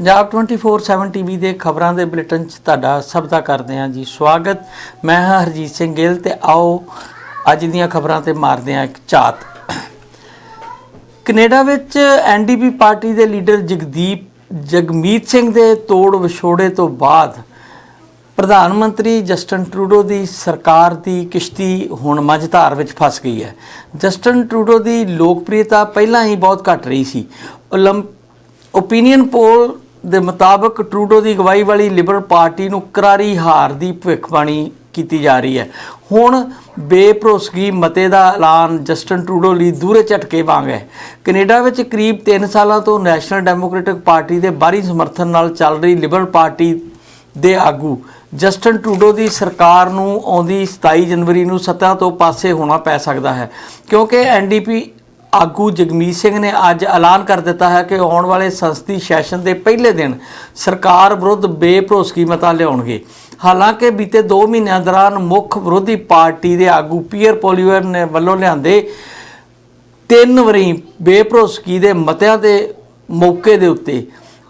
Punjab 24/7 TV ਦੇ ਖਬਰਾਂ ਦੇ ਬੁਲੇਟਿਨ 'ਚ ਤੁਹਾਡਾ ਸਭ ਦਾ ਕਰਦੇ ਹਾਂ ਜੀ। ਸਵਾਗਤ, ਮੈਂ ਹਾਂ ਹਰਜੀਤ ਸਿੰਘ ਗਿੱਲ ਤੇ ਆਓ, ਅੱਜ ਦੀਆਂ ਖਬਰਾਂ ਤੇ ਮਾਰਦੇ ਹਾਂ ਇੱਕ ਝਾਤ। ਕੈਨੇਡਾ ਵਿੱਚ ਐਨਡੀਪੀ ਪਾਰਟੀ ਦੇ ਲੀਡਰ ਜਗਦੀਪ, ਜਗਮੀਤ ਸਿੰਘ ਦੇ ਤੋੜ ਵਿਛੋੜੇ ਤੋਂ ਬਾਅਦ ਪ੍ਰਧਾਨ ਮੰਤਰੀ ਜਸਟਨ ਟਰੂਡੋ ਦੀ ਸਰਕਾਰ ਦੀ ਕਿਸ਼ਤੀ ਹੁਣ ਮਝਧਾਰ ਵਿੱਚ ਫਸ ਗਈ ਹੈ। ਜਸਟਨ ਟਰੂਡੋ ਦੀ ਲੋਕਪ੍ਰਿਯਤਾ ਪਹਿਲਾਂ ਹੀ ਬਹੁਤ ਘਟ ਰਹੀ ਸੀ। ਓਲੰਪ ਓਪੀਨੀਅਨ ਪੋਲ ਦੇ ਮੁਤਾਬਕ ਟਰੂਡੋ ਦੀ ਅਗਵਾਈ ਵਾਲੀ ਲਿਬਰਲ ਪਾਰਟੀ ਨੂੰ ਕਰਾਰੀ ਹਾਰ ਦੀ ਭਵਿੱਖਬਾਣੀ ਕੀਤੀ ਜਾ ਰਹੀ ਹੈ। ਹੁਣ ਬੇਭਰੋਸਗੀ ਮਤੇ ਦਾ ਐਲਾਨ ਜਸਟਨ ਟਰੂਡੋ ਲਈ ਦੂਰੇ ਝਟਕੇ ਵਾਂਗ ਹੈ। ਕੈਨੇਡਾ ਵਿੱਚ ਕਰੀਬ 3 ਸਾਲਾਂ ਤੋਂ ਨੈਸ਼ਨਲ ਡੈਮੋਕ੍ਰੈਟਿਕ ਪਾਰਟੀ ਦੇ ਬਾਹਰੀ ਸਮਰਥਨ ਨਾਲ ਚੱਲ ਰਹੀ ਲਿਬਰਲ ਪਾਰਟੀ ਦੇ ਆਗੂ ਜਸਟਨ ਟਰੂਡੋ ਦੀ ਸਰਕਾਰ ਨੂੰ ਆਉਂਦੀ 27 ਜਨਵਰੀ ਨੂੰ ਸੱਤਾ ਤੋਂ ਪਾਸੇ ਹੋਣਾ ਪੈ ਸਕਦਾ ਹੈ, ਕਿਉਂਕਿ ਐਨਡੀਪੀ ਆਗੂ ਜਗਮੀਤ ਸਿੰਘ ਨੇ ਅੱਜ ਐਲਾਨ ਕਰ ਦਿੱਤਾ ਹੈ ਕਿ ਆਉਣ ਵਾਲੇ ਸੰਸਦੀ ਸੈਸ਼ਨ ਦੇ ਪਹਿਲੇ ਦਿਨ ਸਰਕਾਰ ਵਿਰੁੱਧ ਬੇਭਰੋਸਗੀ ਮਤਾ ਲਿਆਉਣਗੇ। ਹਾਲਾਂਕਿ ਬੀਤੇ 2 ਮਹੀਨਿਆਂ ਦੌਰਾਨ ਮੁੱਖ ਵਿਰੋਧੀ ਪਾਰਟੀ ਦੇ ਆਗੂ ਪੀਅਰ ਪੋਲੀਵਰ ਨੇ ਵੱਲੋਂ ਲਿਆਂਦੇ ਤਿੰਨ ਵਾਰੀ ਬੇਭਰੋਸਗੀ ਦੇ ਮਤਿਆਂ ਦੇ ਮੌਕੇ ਦੇ ਉੱਤੇ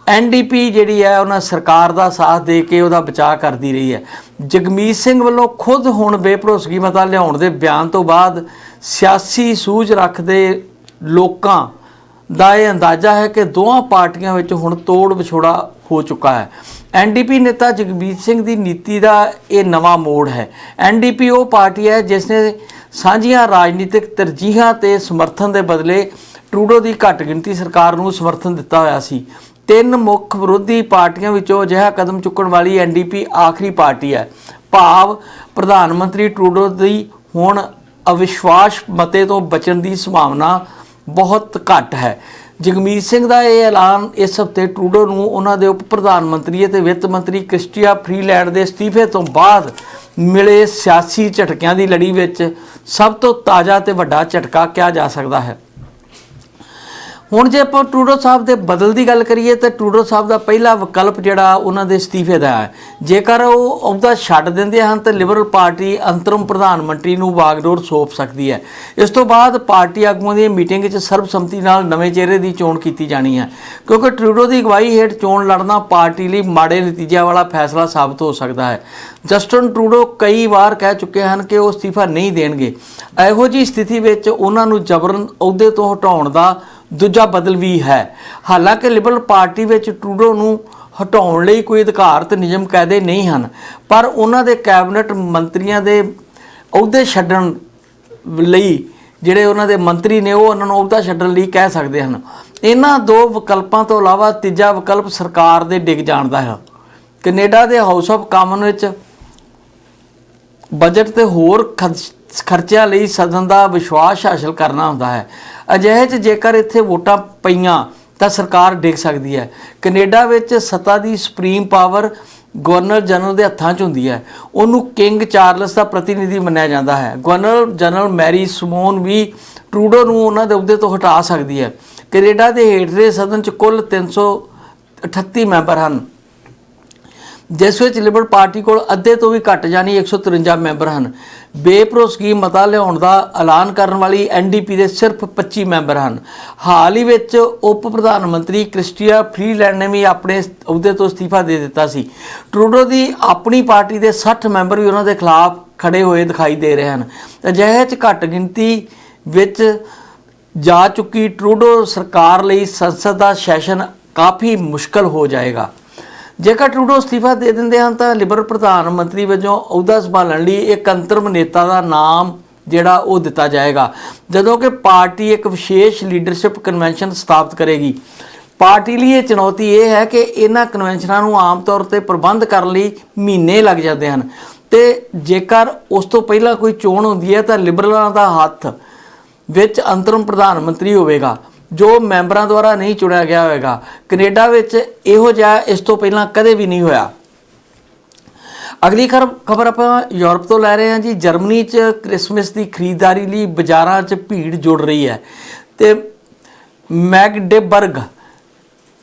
ਐਨਡੀਪੀ ਜਿਹੜੀ ਹੈ ਉਹਨਾਂ ਸਰਕਾਰ ਦਾ ਸਾਥ ਦੇ ਕੇ ਉਹਦਾ ਬਚਾਅ ਕਰਦੀ ਰਹੀ ਹੈ। ਜਗਮੀਤ ਸਿੰਘ ਵੱਲੋਂ ਖੁਦ ਹੁਣ ਬੇਭਰੋਸਗੀ ਮਤਾ ਲਿਆਉਣ ਦੇ ਬਿਆਨ ਤੋਂ ਬਾਅਦ ਸਿਆਸੀ ਸੂਝ ਰੱਖਦੇ ਲੋਕਾਂ ਦਾ ਇਹ ਅੰਦਾਜ਼ਾ ਹੈ ਕਿ ਦੋਹਾਂ ਪਾਰਟੀਆਂ ਵਿੱਚ ਹੁਣ ਤੋੜ ਵਿਛੋੜਾ ਹੋ ਚੁੱਕਾ ਹੈ। ਐਨਡੀਪੀ ਨੇਤਾ ਜਗਮੀਤ ਸਿੰਘ ਦੀ ਨੀਤੀ ਦਾ ਇਹ ਨਵਾਂ ਮੋੜ ਹੈ। ਐਨਡੀਪੀ ਉਹ ਪਾਰਟੀ ਹੈ ਜਿਸ ਨੇ ਸਾਂਝੀਆਂ ਰਾਜਨੀਤਿਕ ਤਰਜੀਹਾਂ ਤੇ ਸਮਰਥਨ ਦੇ ਬਦਲੇ ਟਰੂਡੋ ਦੀ ਘੱਟ ਗਿਣਤੀ ਸਰਕਾਰ ਨੂੰ ਸਮਰਥਨ ਦਿੱਤਾ ਹੋਇਆ ਸੀ। ਤਿੰਨ ਮੁੱਖ ਵਿਰੋਧੀ ਪਾਰਟੀਆਂ ਵਿੱਚੋਂ ਅਜਿਹਾ ਕਦਮ ਚੁੱਕਣ ਵਾਲੀ ਐਨਡੀਪੀ ਆਖਰੀ ਪਾਰਟੀ ਹੈ। ਭਾਵ ਪ੍ਰਧਾਨ ਮੰਤਰੀ ਟਰੂਡੋ ਦੀ ਹੁਣ ਅਵਿਸ਼ਵਾਸ ਮਤੇ ਤੋਂ ਬਚਣ ਦੀ ਸੰਭਾਵਨਾ ਬਹੁਤ ਘੱਟ ਹੈ। ਜਗਮੀਤ ਸਿੰਘ ਦਾ ਇਹ ਐਲਾਨ ਇਸ ਹਫ਼ਤੇ ਟਰੂਡੋ ਨੂੰ ਉਹਨਾਂ ਦੇ ਉਪ ਪ੍ਰਧਾਨ ਮੰਤਰੀ ਅਤੇ ਵਿੱਤ ਮੰਤਰੀ ਕ੍ਰਿਸਟੀਆ ਫਰੀਲੈਂਡ ਦੇ ਅਸਤੀਫੇ ਤੋਂ ਬਾਅਦ ਮਿਲੇ ਸਿਆਸੀ ਝਟਕਿਆਂ ਦੀ ਲੜੀ ਵਿੱਚ ਸਭ ਤੋਂ ਤਾਜ਼ਾ ਤੇ ਵੱਡਾ ਝਟਕਾ ਕਿਹਾ ਜਾ ਸਕਦਾ ਹੈ। ਹੁਣ ਜੇ ਆਪਾਂ ਟਰੂਡੋ ਸਾਹਿਬ ਦੇ ਬਦਲ ਦੀ ਗੱਲ ਕਰੀਏ ਤਾਂ ਟਰੂਡੋ ਸਾਹਿਬ ਦਾ ਪਹਿਲਾ ਵਿਕਲਪ ਜਿਹੜਾ ਉਹਨਾਂ ਦੇ ਅਸਤੀਫੇ ਦਾ ਹੈ। ਜੇਕਰ ਉਹ ਅਹੁਦਾ ਛੱਡ ਦਿੰਦੇ ਹਨ ਤਾਂ ਲਿਬਰਲ ਪਾਰਟੀ ਅੰਤਰਮ ਪ੍ਰਧਾਨ ਮੰਤਰੀ ਨੂੰ ਵਾਗਡੋਰ ਸੌਂਪ ਸਕਦੀ ਹੈ। ਇਸ ਤੋਂ ਬਾਅਦ ਪਾਰਟੀ ਆਗੂਆਂ ਦੀ ਮੀਟਿੰਗ 'ਚ ਸਰਬਸੰਮਤੀ ਨਾਲ ਨਵੇਂ ਚਿਹਰੇ ਦੀ ਚੋਣ ਕੀਤੀ ਜਾਣੀ ਹੈ। ਕਿਉਂਕਿ ਟਰੂਡੋ ਦੀ ਅਗਵਾਈ ਹੇਠ ਚੋਣ ਲੜਨਾ ਪਾਰਟੀ ਲਈ ਮਾੜੇ ਨਤੀਜਿਆਂ ਵਾਲਾ ਫੈਸਲਾ ਸਾਬਤ ਹੋ ਸਕਦਾ ਹੈ। ਜਸਟਨ ਟਰੂਡੋ ਕਈ ਵਾਰ ਕਹਿ ਚੁੱਕੇ ਹਨ ਕਿ ਉਹ ਅਸਤੀਫਾ ਨਹੀਂ ਦੇਣਗੇ। ਇਹੋ ਜੀ ਸਥਿਤੀ ਵਿੱਚ ਉਹਨਾਂ ਨੂੰ ਜ਼ਬਰਨ ਅਹੁਦੇ ਤੋਂ ਹਟਾਉਣ ਦਾ ਦੂਜਾ ਬਦਲ ਵੀ ਹੈ। ਹਾਲਾਂਕਿ ਲਿਬਰਲ ਪਾਰਟੀ ਵਿੱਚ ਟਰੂਡੋ ਨੂੰ ਹਟਾਉਣ ਲਈ ਕੋਈ ਅਧਿਕਾਰਤ ਨਿਯਮ ਕਾਇਦੇ ਨਹੀਂ ਹਨ, ਪਰ ਉਹਨਾਂ ਦੇ ਕੈਬਨਿਟ ਮੰਤਰੀਆਂ ਦੇ ਅਹੁਦੇ ਛੱਡਣ ਲਈ ਜਿਹੜੇ ਉਹਨਾਂ ਦੇ ਮੰਤਰੀ ਨੇ ਉਹ ਉਹਨਾਂ ਨੂੰ ਅਹੁਦਾ ਛੱਡਣ ਲਈ ਕਹਿ ਸਕਦੇ ਹਨ। ਇਹਨਾਂ ਦੋ ਵਿਕਲਪਾਂ ਤੋਂ ਇਲਾਵਾ ਤੀਜਾ ਵਿਕਲਪ ਸਰਕਾਰ ਦੇ ਡਿੱਗ ਜਾਣ ਦਾ ਹੈ। ਕੈਨੇਡਾ ਦੇ ਹਾਊਸ ਆਫ ਕਾਮਨ ਵਿੱਚ ਬਜਟ ਤੇ ਹੋਰ ਖਰਚ- ਖਰਚਿਆਂ ਲਈ ਸਦਨ ਦਾ ਵਿਸ਼ਵਾਸ ਹਾਸਲ ਕਰਨਾ ਹੁੰਦਾ ਹੈ। ਅਜਿਹੇ 'ਚ ਜੇਕਰ ਇੱਥੇ ਵੋਟਾਂ ਪਈਆਂ ਤਾਂ ਸਰਕਾਰ ਡਿੱਗ ਸਕਦੀ ਹੈ। ਕੈਨੇਡਾ ਵਿੱਚ ਸੱਤਾ ਦੀ ਸੁਪਰੀਮ ਪਾਵਰ ਗਵਰਨਰ ਜਨਰਲ ਦੇ ਹੱਥਾਂ 'ਚ ਹੁੰਦੀ ਹੈ। ਉਹਨੂੰ ਕਿੰਗ ਚਾਰਲਸ ਦਾ ਪ੍ਰਤੀਨਿਧੀ ਮੰਨਿਆ ਜਾਂਦਾ ਹੈ। ਗਵਰਨਰ ਜਨਰਲ ਮੈਰੀ ਸਮੋਨ ਵੀ ਟਰੂਡੋ ਨੂੰ ਉਹਨਾਂ ਦੇ ਅਹੁਦੇ ਤੋਂ ਹਟਾ ਸਕਦੀ ਹੈ। ਕੈਨੇਡਾ ਦੇ ਹੇਠਲੇ ਸਦਨ 'ਚ ਕੁੱਲ 338 ਮੈਂਬਰ ਹਨ। ਜਿਸ ਵਿੱਚ ਲਿਬਰਲ ਪਾਰਟੀ ਕੋਲ ਅੱਧੇ ਤੋਂ ਵੀ ਘੱਟ ਯਾਨੀ 153 ਮੈਂਬਰ ਹਨ। ਬੇਭਰੋਸਗੀ ਮਤਾ ਲਿਆਉਣ ਦਾ ਐਲਾਨ ਕਰਨ ਵਾਲੀ ਐਨਡੀਪੀ ਦੇ ਸਿਰਫ 25 ਮੈਂਬਰ ਹਨ। ਹਾਲ ਹੀ ਵਿੱਚ ਉਪ ਪ੍ਰਧਾਨ ਮੰਤਰੀ ਕ੍ਰਿਸਟੀਆ ਫਰੀਲੈਂਡ ਨੇ ਵੀ ਆਪਣੇ ਅਹੁਦੇ ਤੋਂ ਅਸਤੀਫਾ ਦੇ ਦਿੱਤਾ ਸੀ। ਟਰੂਡੋ ਦੀ ਆਪਣੀ ਪਾਰਟੀ ਦੇ 60 ਮੈਂਬਰ ਵੀ ਉਹਨਾਂ ਦੇ ਖਿਲਾਫ ਖੜੇ ਹੋਏ ਦਿਖਾਈ ਦੇ ਰਹੇ ਹਨ। ਅਜਿਹੇ ਚ ਘੱਟ ਗਿਣਤੀ ਵਿੱਚ ਜਾ ਚੁੱਕੀ ਟਰੂਡੋ ਸਰਕਾਰ ਲਈ ਸੰਸਦ ਦਾ ਸੈਸ਼ਨ ਕਾਫੀ ਮੁਸ਼ਕਲ ਹੋ ਜਾਏਗਾ। ਜੇਕਰ ਟਰੂਡੋ ਅਸਤੀਫਾ ਦੇ ਦਿੰਦੇ ਹਨ ਤਾਂ ਲਿਬਰਲ ਪ੍ਰਧਾਨ ਮੰਤਰੀ ਵਜੋਂ ਅਹੁਦਾ ਸੰਭਾਲਣ ਲਈ ਇੱਕ ਅੰਤਰਮ ਨੇਤਾ ਦਾ ਨਾਮ ਜਿਹੜਾ ਉਹ ਦਿੱਤਾ ਜਾਏਗਾ। ਜਦੋਂ ਕਿ ਪਾਰਟੀ ਇੱਕ ਵਿਸ਼ੇਸ਼ ਲੀਡਰਸ਼ਿਪ ਕਨਵੈਨਸ਼ਨ ਸਥਾਪਿਤ ਕਰੇਗੀ। ਪਾਰਟੀ ਲਈ ਇਹ ਚੁਣੌਤੀ ਇਹ ਹੈ ਕਿ ਇਹਨਾਂ ਕਨਵੈਨਸ਼ਨਾਂ ਨੂੰ ਆਮ ਤੌਰ ਤੇ ਪ੍ਰਬੰਧ ਕਰਨ ਲਈ ਮਹੀਨੇ ਲੱਗ ਜਾਂਦੇ ਹਨ। ਤੇ ਜੇਕਰ ਉਸ ਤੋਂ ਪਹਿਲਾਂ ਕੋਈ ਚੋਣ ਹੁੰਦੀ ਹੈ ਤਾਂ ਲਿਬਰਲਾਂ ਦਾ ਹੱਥ ਵਿੱਚ ਅੰਤਰਮ ਪ੍ਰਧਾਨ ਮੰਤਰੀ ਹੋਵੇਗਾ। ਜੋ ਮੈਂਬਰਾਂ ਦੁਆਰਾ ਨਹੀਂ ਚੁਣਿਆ ਗਿਆ ਹੋਵੇਗਾ। ਕੈਨੇਡਾ ਵਿੱਚ ਇਹੋ ਜਿਹਾ ਇਸ ਤੋਂ ਪਹਿਲਾਂ ਕਦੇ ਵੀ ਨਹੀਂ ਹੋਇਆ। ਅਗਲੀ ਖਬਰ ਆਪਾਂ ਯੂਰਪ ਤੋਂ ਲੈ ਰਹੇ ਹਾਂ ਜੀ। ਜਰਮਨੀ 'ਚ ਕ੍ਰਿਸਮਸ ਦੀ ਖਰੀਦਦਾਰੀ ਲਈ ਬਾਜ਼ਾਰਾਂ 'ਚ ਭੀੜ ਜੁੜ ਰਹੀ ਹੈ। ਤੇ ਮੈਗਡੇਬਰਗ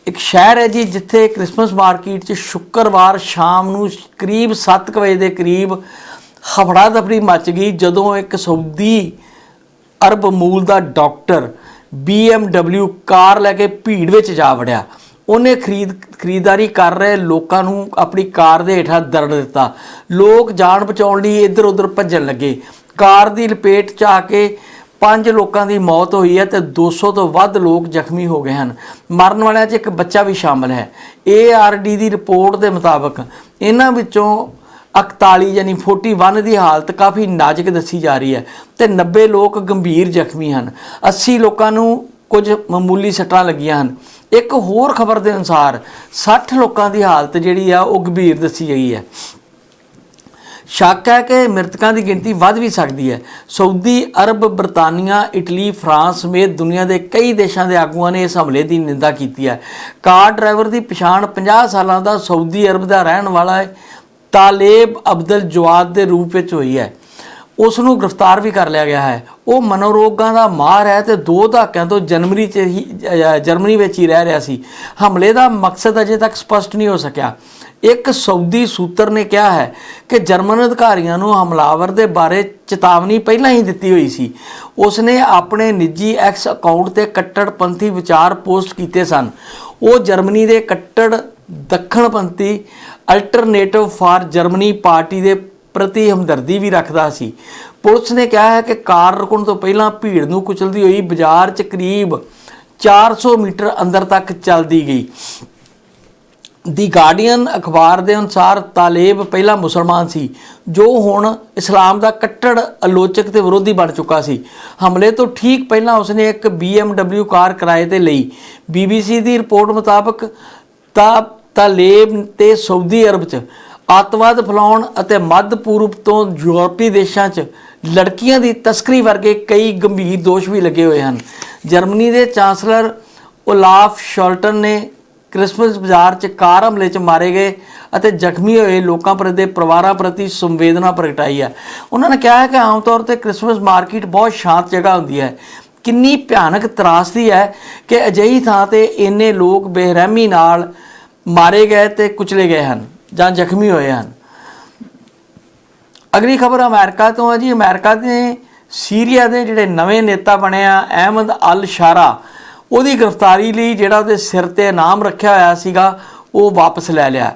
ਇੱਕ ਸ਼ਹਿਰ ਹੈ ਜੀ, ਜਿੱਥੇ ਕ੍ਰਿਸਮਸ ਮਾਰਕੀਟ 'ਚ ਸ਼ੁੱਕਰਵਾਰ ਸ਼ਾਮ ਨੂੰ ਕਰੀਬ 7 ਵਜੇ ਦੇ ਕਰੀਬ ਹਫੜਾ ਦਫੜੀ ਮਚ ਗਈ, ਜਦੋਂ ਇੱਕ ਸਾਊਦੀ ਅਰਬ ਮੂਲ ਦਾ ਡਾਕਟਰ BMW ਕਾਰ ਲੈ ਕੇ ਭੀੜ ਵਿੱਚ ਜਾ ਵੜਿਆ। ਉਹਨੇ ਖਰੀਦ ਖਰੀਦਦਾਰੀ ਕਰ ਰਹੇ ਲੋਕਾਂ ਨੂੰ ਆਪਣੀ ਕਾਰ ਦੇ ਹੇਠਾਂ ਦਰੜ ਦਿੱਤਾ। ਲੋਕ ਜਾਨ ਬਚਾਉਣ ਲਈ ਇੱਧਰ ਉੱਧਰ ਭੱਜਣ ਲੱਗੇ। ਕਾਰ ਦੀ ਲਪੇਟ 'ਚ ਆ ਕੇ ਪੰਜ ਲੋਕਾਂ ਦੀ ਮੌਤ ਹੋਈ ਹੈ ਤੇ 200 ਤੋਂ ਵੱਧ ਲੋਕ ਜ਼ਖਮੀ ਹੋ ਗਏ ਹਨ। ਮਰਨ ਵਾਲਿਆਂ 'ਚ ਇੱਕ ਬੱਚਾ ਵੀ ਸ਼ਾਮਲ ਹੈ। ਏਆਰਡੀ ਦੀ ਰਿਪੋਰਟ ਦੇ ਮੁਤਾਬਕ ਇਹਨਾਂ ਵਿੱਚੋਂ 41 ਯਾਨੀ 41 ਦੀ ਹਾਲਤ ਕਾਫੀ ਨਾਜ਼ੁਕ ਦੱਸੀ ਜਾ ਰਹੀ ਹੈ ਤੇ 90 ਲੋਕ ਗੰਭੀਰ ਜ਼ਖਮੀ ਹਨ। 80 ਲੋਕਾਂ ਨੂੰ ਕੁਝ ਮਾਮੂਲੀ ਸੱਟਾਂ ਲੱਗੀਆਂ ਹਨ। ਇੱਕ ਹੋਰ ਖਬਰ ਦੇ ਅਨੁਸਾਰ 60 ਲੋਕਾਂ ਦੀ ਹਾਲਤ ਜਿਹੜੀ ਆ ਉਹ ਗੰਭੀਰ ਦੱਸੀ ਗਈ ਹੈ। ਸ਼ੱਕ ਹੈ ਕਿ ਮ੍ਰਿਤਕਾਂ ਦੀ ਗਿਣਤੀ ਵੱਧ ਵੀ ਸਕਦੀ ਹੈ। ਸਾਊਦੀ ਅਰਬ, ਬਰਤਾਨੀਆ, ਇਟਲੀ, ਫਰਾਂਸ ਸਮੇਤ ਦੁਨੀਆ ਦੇ ਕਈ ਦੇਸ਼ਾਂ ਦੇ ਆਗੂਆਂ ਨੇ ਇਸ ਹਮਲੇ ਦੀ ਨਿੰਦਾ ਕੀਤੀ ਹੈ। ਕਾਰ ਡਰਾਈਵਰ ਦੀ ਪਛਾਣ 50 ਸਾਲਾਂ ਦਾ ਸਾਊਦੀ ਅਰਬ ਦਾ ਰਹਿਣ ਵਾਲਾ ਹੈ। ਤਾਲੇਬ ਅਬਦਲ ਜਵਾਦ ਦੇ ਰੂਪ ਵਿੱਚ ਹੋਈ ਹੈ। ਉਸ ਨੂੰ ਗ੍ਰਿਫਤਾਰ ਵੀ ਕਰ ਲਿਆ ਗਿਆ ਹੈ। ਉਹ ਮਨੋਰੋਗਾਂ ਦਾ ਮਾਰ ਹੈ ਤੇ ਦੋ ਦਹਾਕਿਆਂ ਤੋਂ ਜਨਵਰੀ ਚ ਹੀ ਜਰਮਨੀ ਵਿੱਚ ਹੀ ਰਹਿ ਰਿਹਾ ਸੀ। ਹਮਲੇ ਦਾ ਮਕਸਦ ਅਜੇ ਤੱਕ ਸਪਸ਼ਟ ਨਹੀਂ ਹੋ ਸਕਿਆ। ਇੱਕ ਸਾਊਦੀ ਸੂਤਰ ਨੇ ਕਿਹਾ ਹੈ ਕਿ ਜਰਮਨ ਅਧਿਕਾਰੀਆਂ ਨੂੰ ਹਮਲਾਵਰ ਦੇ ਬਾਰੇ ਚੇਤਾਵਨੀ ਪਹਿਲਾਂ ਹੀ ਦਿੱਤੀ ਹੋਈ ਸੀ। ਉਸ ਨੇ ਆਪਣੇ ਨਿੱਜੀ ਐਕਸ ਅਕਾਊਂਟ ਤੇ ਕੱਟੜਪੰਥੀ ਵਿਚਾਰ ਪੋਸਟ ਕੀਤੇ ਸਨ। ਉਹ ਜਰਮਨੀ ਦੇ ਕੱਟੜ ਦੱਖਣਪੰਥੀ ਅਲਟਰਨੇਟਿਵ ਫਾਰ ਜਰਮਨੀ ਪਾਰਟੀ ਦੇ ਪ੍ਰਤੀ ਹਮਦਰਦੀ ਵੀ ਰੱਖਦਾ ਸੀ। ਪੁਲਿਸ ਨੇ ਕਿਹਾ ਹੈ ਕਿ ਕਾਰ ਰੁਕਣ ਤੋਂ ਪਹਿਲਾਂ ਭੀੜ ਨੂੰ ਕੁਚਲਦੀ ਹੋਈ ਬਾਜ਼ਾਰ 'ਚ ਕਰੀਬ 400 ਮੀਟਰ ਅੰਦਰ ਤੱਕ ਚੱਲਦੀ ਗਈ। ਦੀ ਗਾਰਡੀਅਨ ਅਖਬਾਰ ਦੇ ਅਨੁਸਾਰ ਤਾਲੇਬ ਪਹਿਲਾਂ ਮੁਸਲਮਾਨ ਸੀ, ਜੋ ਹੁਣ ਇਸਲਾਮ ਦਾ ਕੱਟੜ ਆਲੋਚਕ ਤੇ ਵਿਰੋਧੀ ਬਣ ਚੁੱਕਾ ਸੀ। ਹਮਲੇ ਤੋਂ ਠੀਕ ਪਹਿਲਾਂ ਉਸਨੇ ਇੱਕ BMW ਕਾਰ ਕਿਰਾਏ ਤੇ ਲਈ। BBC ਦੀ ਰਿਪੋਰਟ ਮੁਤਾਬਕ ਤਾਂ ਤਾਲੇਬ ਤੇ ਸਾਊਦੀ ਅਰਬ 'ਚ ਅੱਤਵਾਦ ਫੈਲਾਉਣ ਅਤੇ ਮੱਧ ਪੂਰਬ ਤੋਂ ਯੂਰਪੀ ਦੇਸ਼ਾਂ 'ਚ, ਲੜਕੀਆਂ ਦੀ ਤਸਕਰੀ ਵਰਗੇ ਕਈ ਗੰਭੀਰ ਦੋਸ਼ ਵੀ ਲੱਗੇ ਹੋਏ ਹਨ। ਜਰਮਨੀ ਦੇ ਚਾਂਸਲਰ ਓਲਾਫ ਸ਼ੋਲਟਨ ਨੇ ਕ੍ਰਿਸਮਸ ਬਾਜ਼ਾਰ 'ਚ ਕਾਰ ਹਮਲੇ 'ਚ ਮਾਰੇ ਗਏ ਅਤੇ ਜ਼ਖਮੀ ਹੋਏ ਲੋਕਾਂ ਪ੍ਰਤੀ ਪਰਿਵਾਰਾਂ ਪ੍ਰਤੀ ਸੰਵੇਦਨਾ ਪ੍ਰਗਟਾਈ ਹੈ। ਉਹਨਾਂ ਨੇ ਕਿਹਾ ਹੈ ਕਿ ਆਮ ਤੌਰ ਤੇ ਕ੍ਰਿਸਮਸ ਮਾਰਕੀਟ ਬਹੁਤ ਸ਼ਾਂਤ ਜਗ੍ਹਾ ਹੁੰਦੀ ਹੈ। ਕਿੰਨੀ ਭਿਆਨਕ ਤਰਾਸਦੀ ਹੈ ਕਿ ਅਜਿਹੀ ਥਾਂ ਤੇ ਇੰਨੇ ਲੋਕ ਬੇਰਹਿਮੀ ਨਾਲ ਮਾਰੇ ਗਏ ਤੇ ਕੁਚਲੇ ਗਏ ਹਨ ਜਾਂ ਜ਼ਖਮੀ ਹੋਏ ਹਨ। ਅਗਲੀ ਖਬਰ ਅਮਰੀਕਾ ਤੋਂ ਹੈ ਜੀ। ਅਮਰੀਕਾ ਦੇ ਸੀਰੀਆ ਦੇ ਜਿਹੜੇ ਨਵੇਂ ਨੇਤਾ ਬਣੇ ਆ, ਅਹਿਮਦ ਅਲ ਸ਼ਾਰਾ ਉਹਦੀ ਗ੍ਰਿਫਤਾਰੀ ਲਈ ਜਿਹੜਾ ਉਹਦੇ ਸਿਰ ਤੇ ਇਨਾਮ ਰੱਖਿਆ ਹੋਇਆ ਸੀਗਾ, ਉਹ ਵਾਪਸ ਲੈ ਲਿਆ।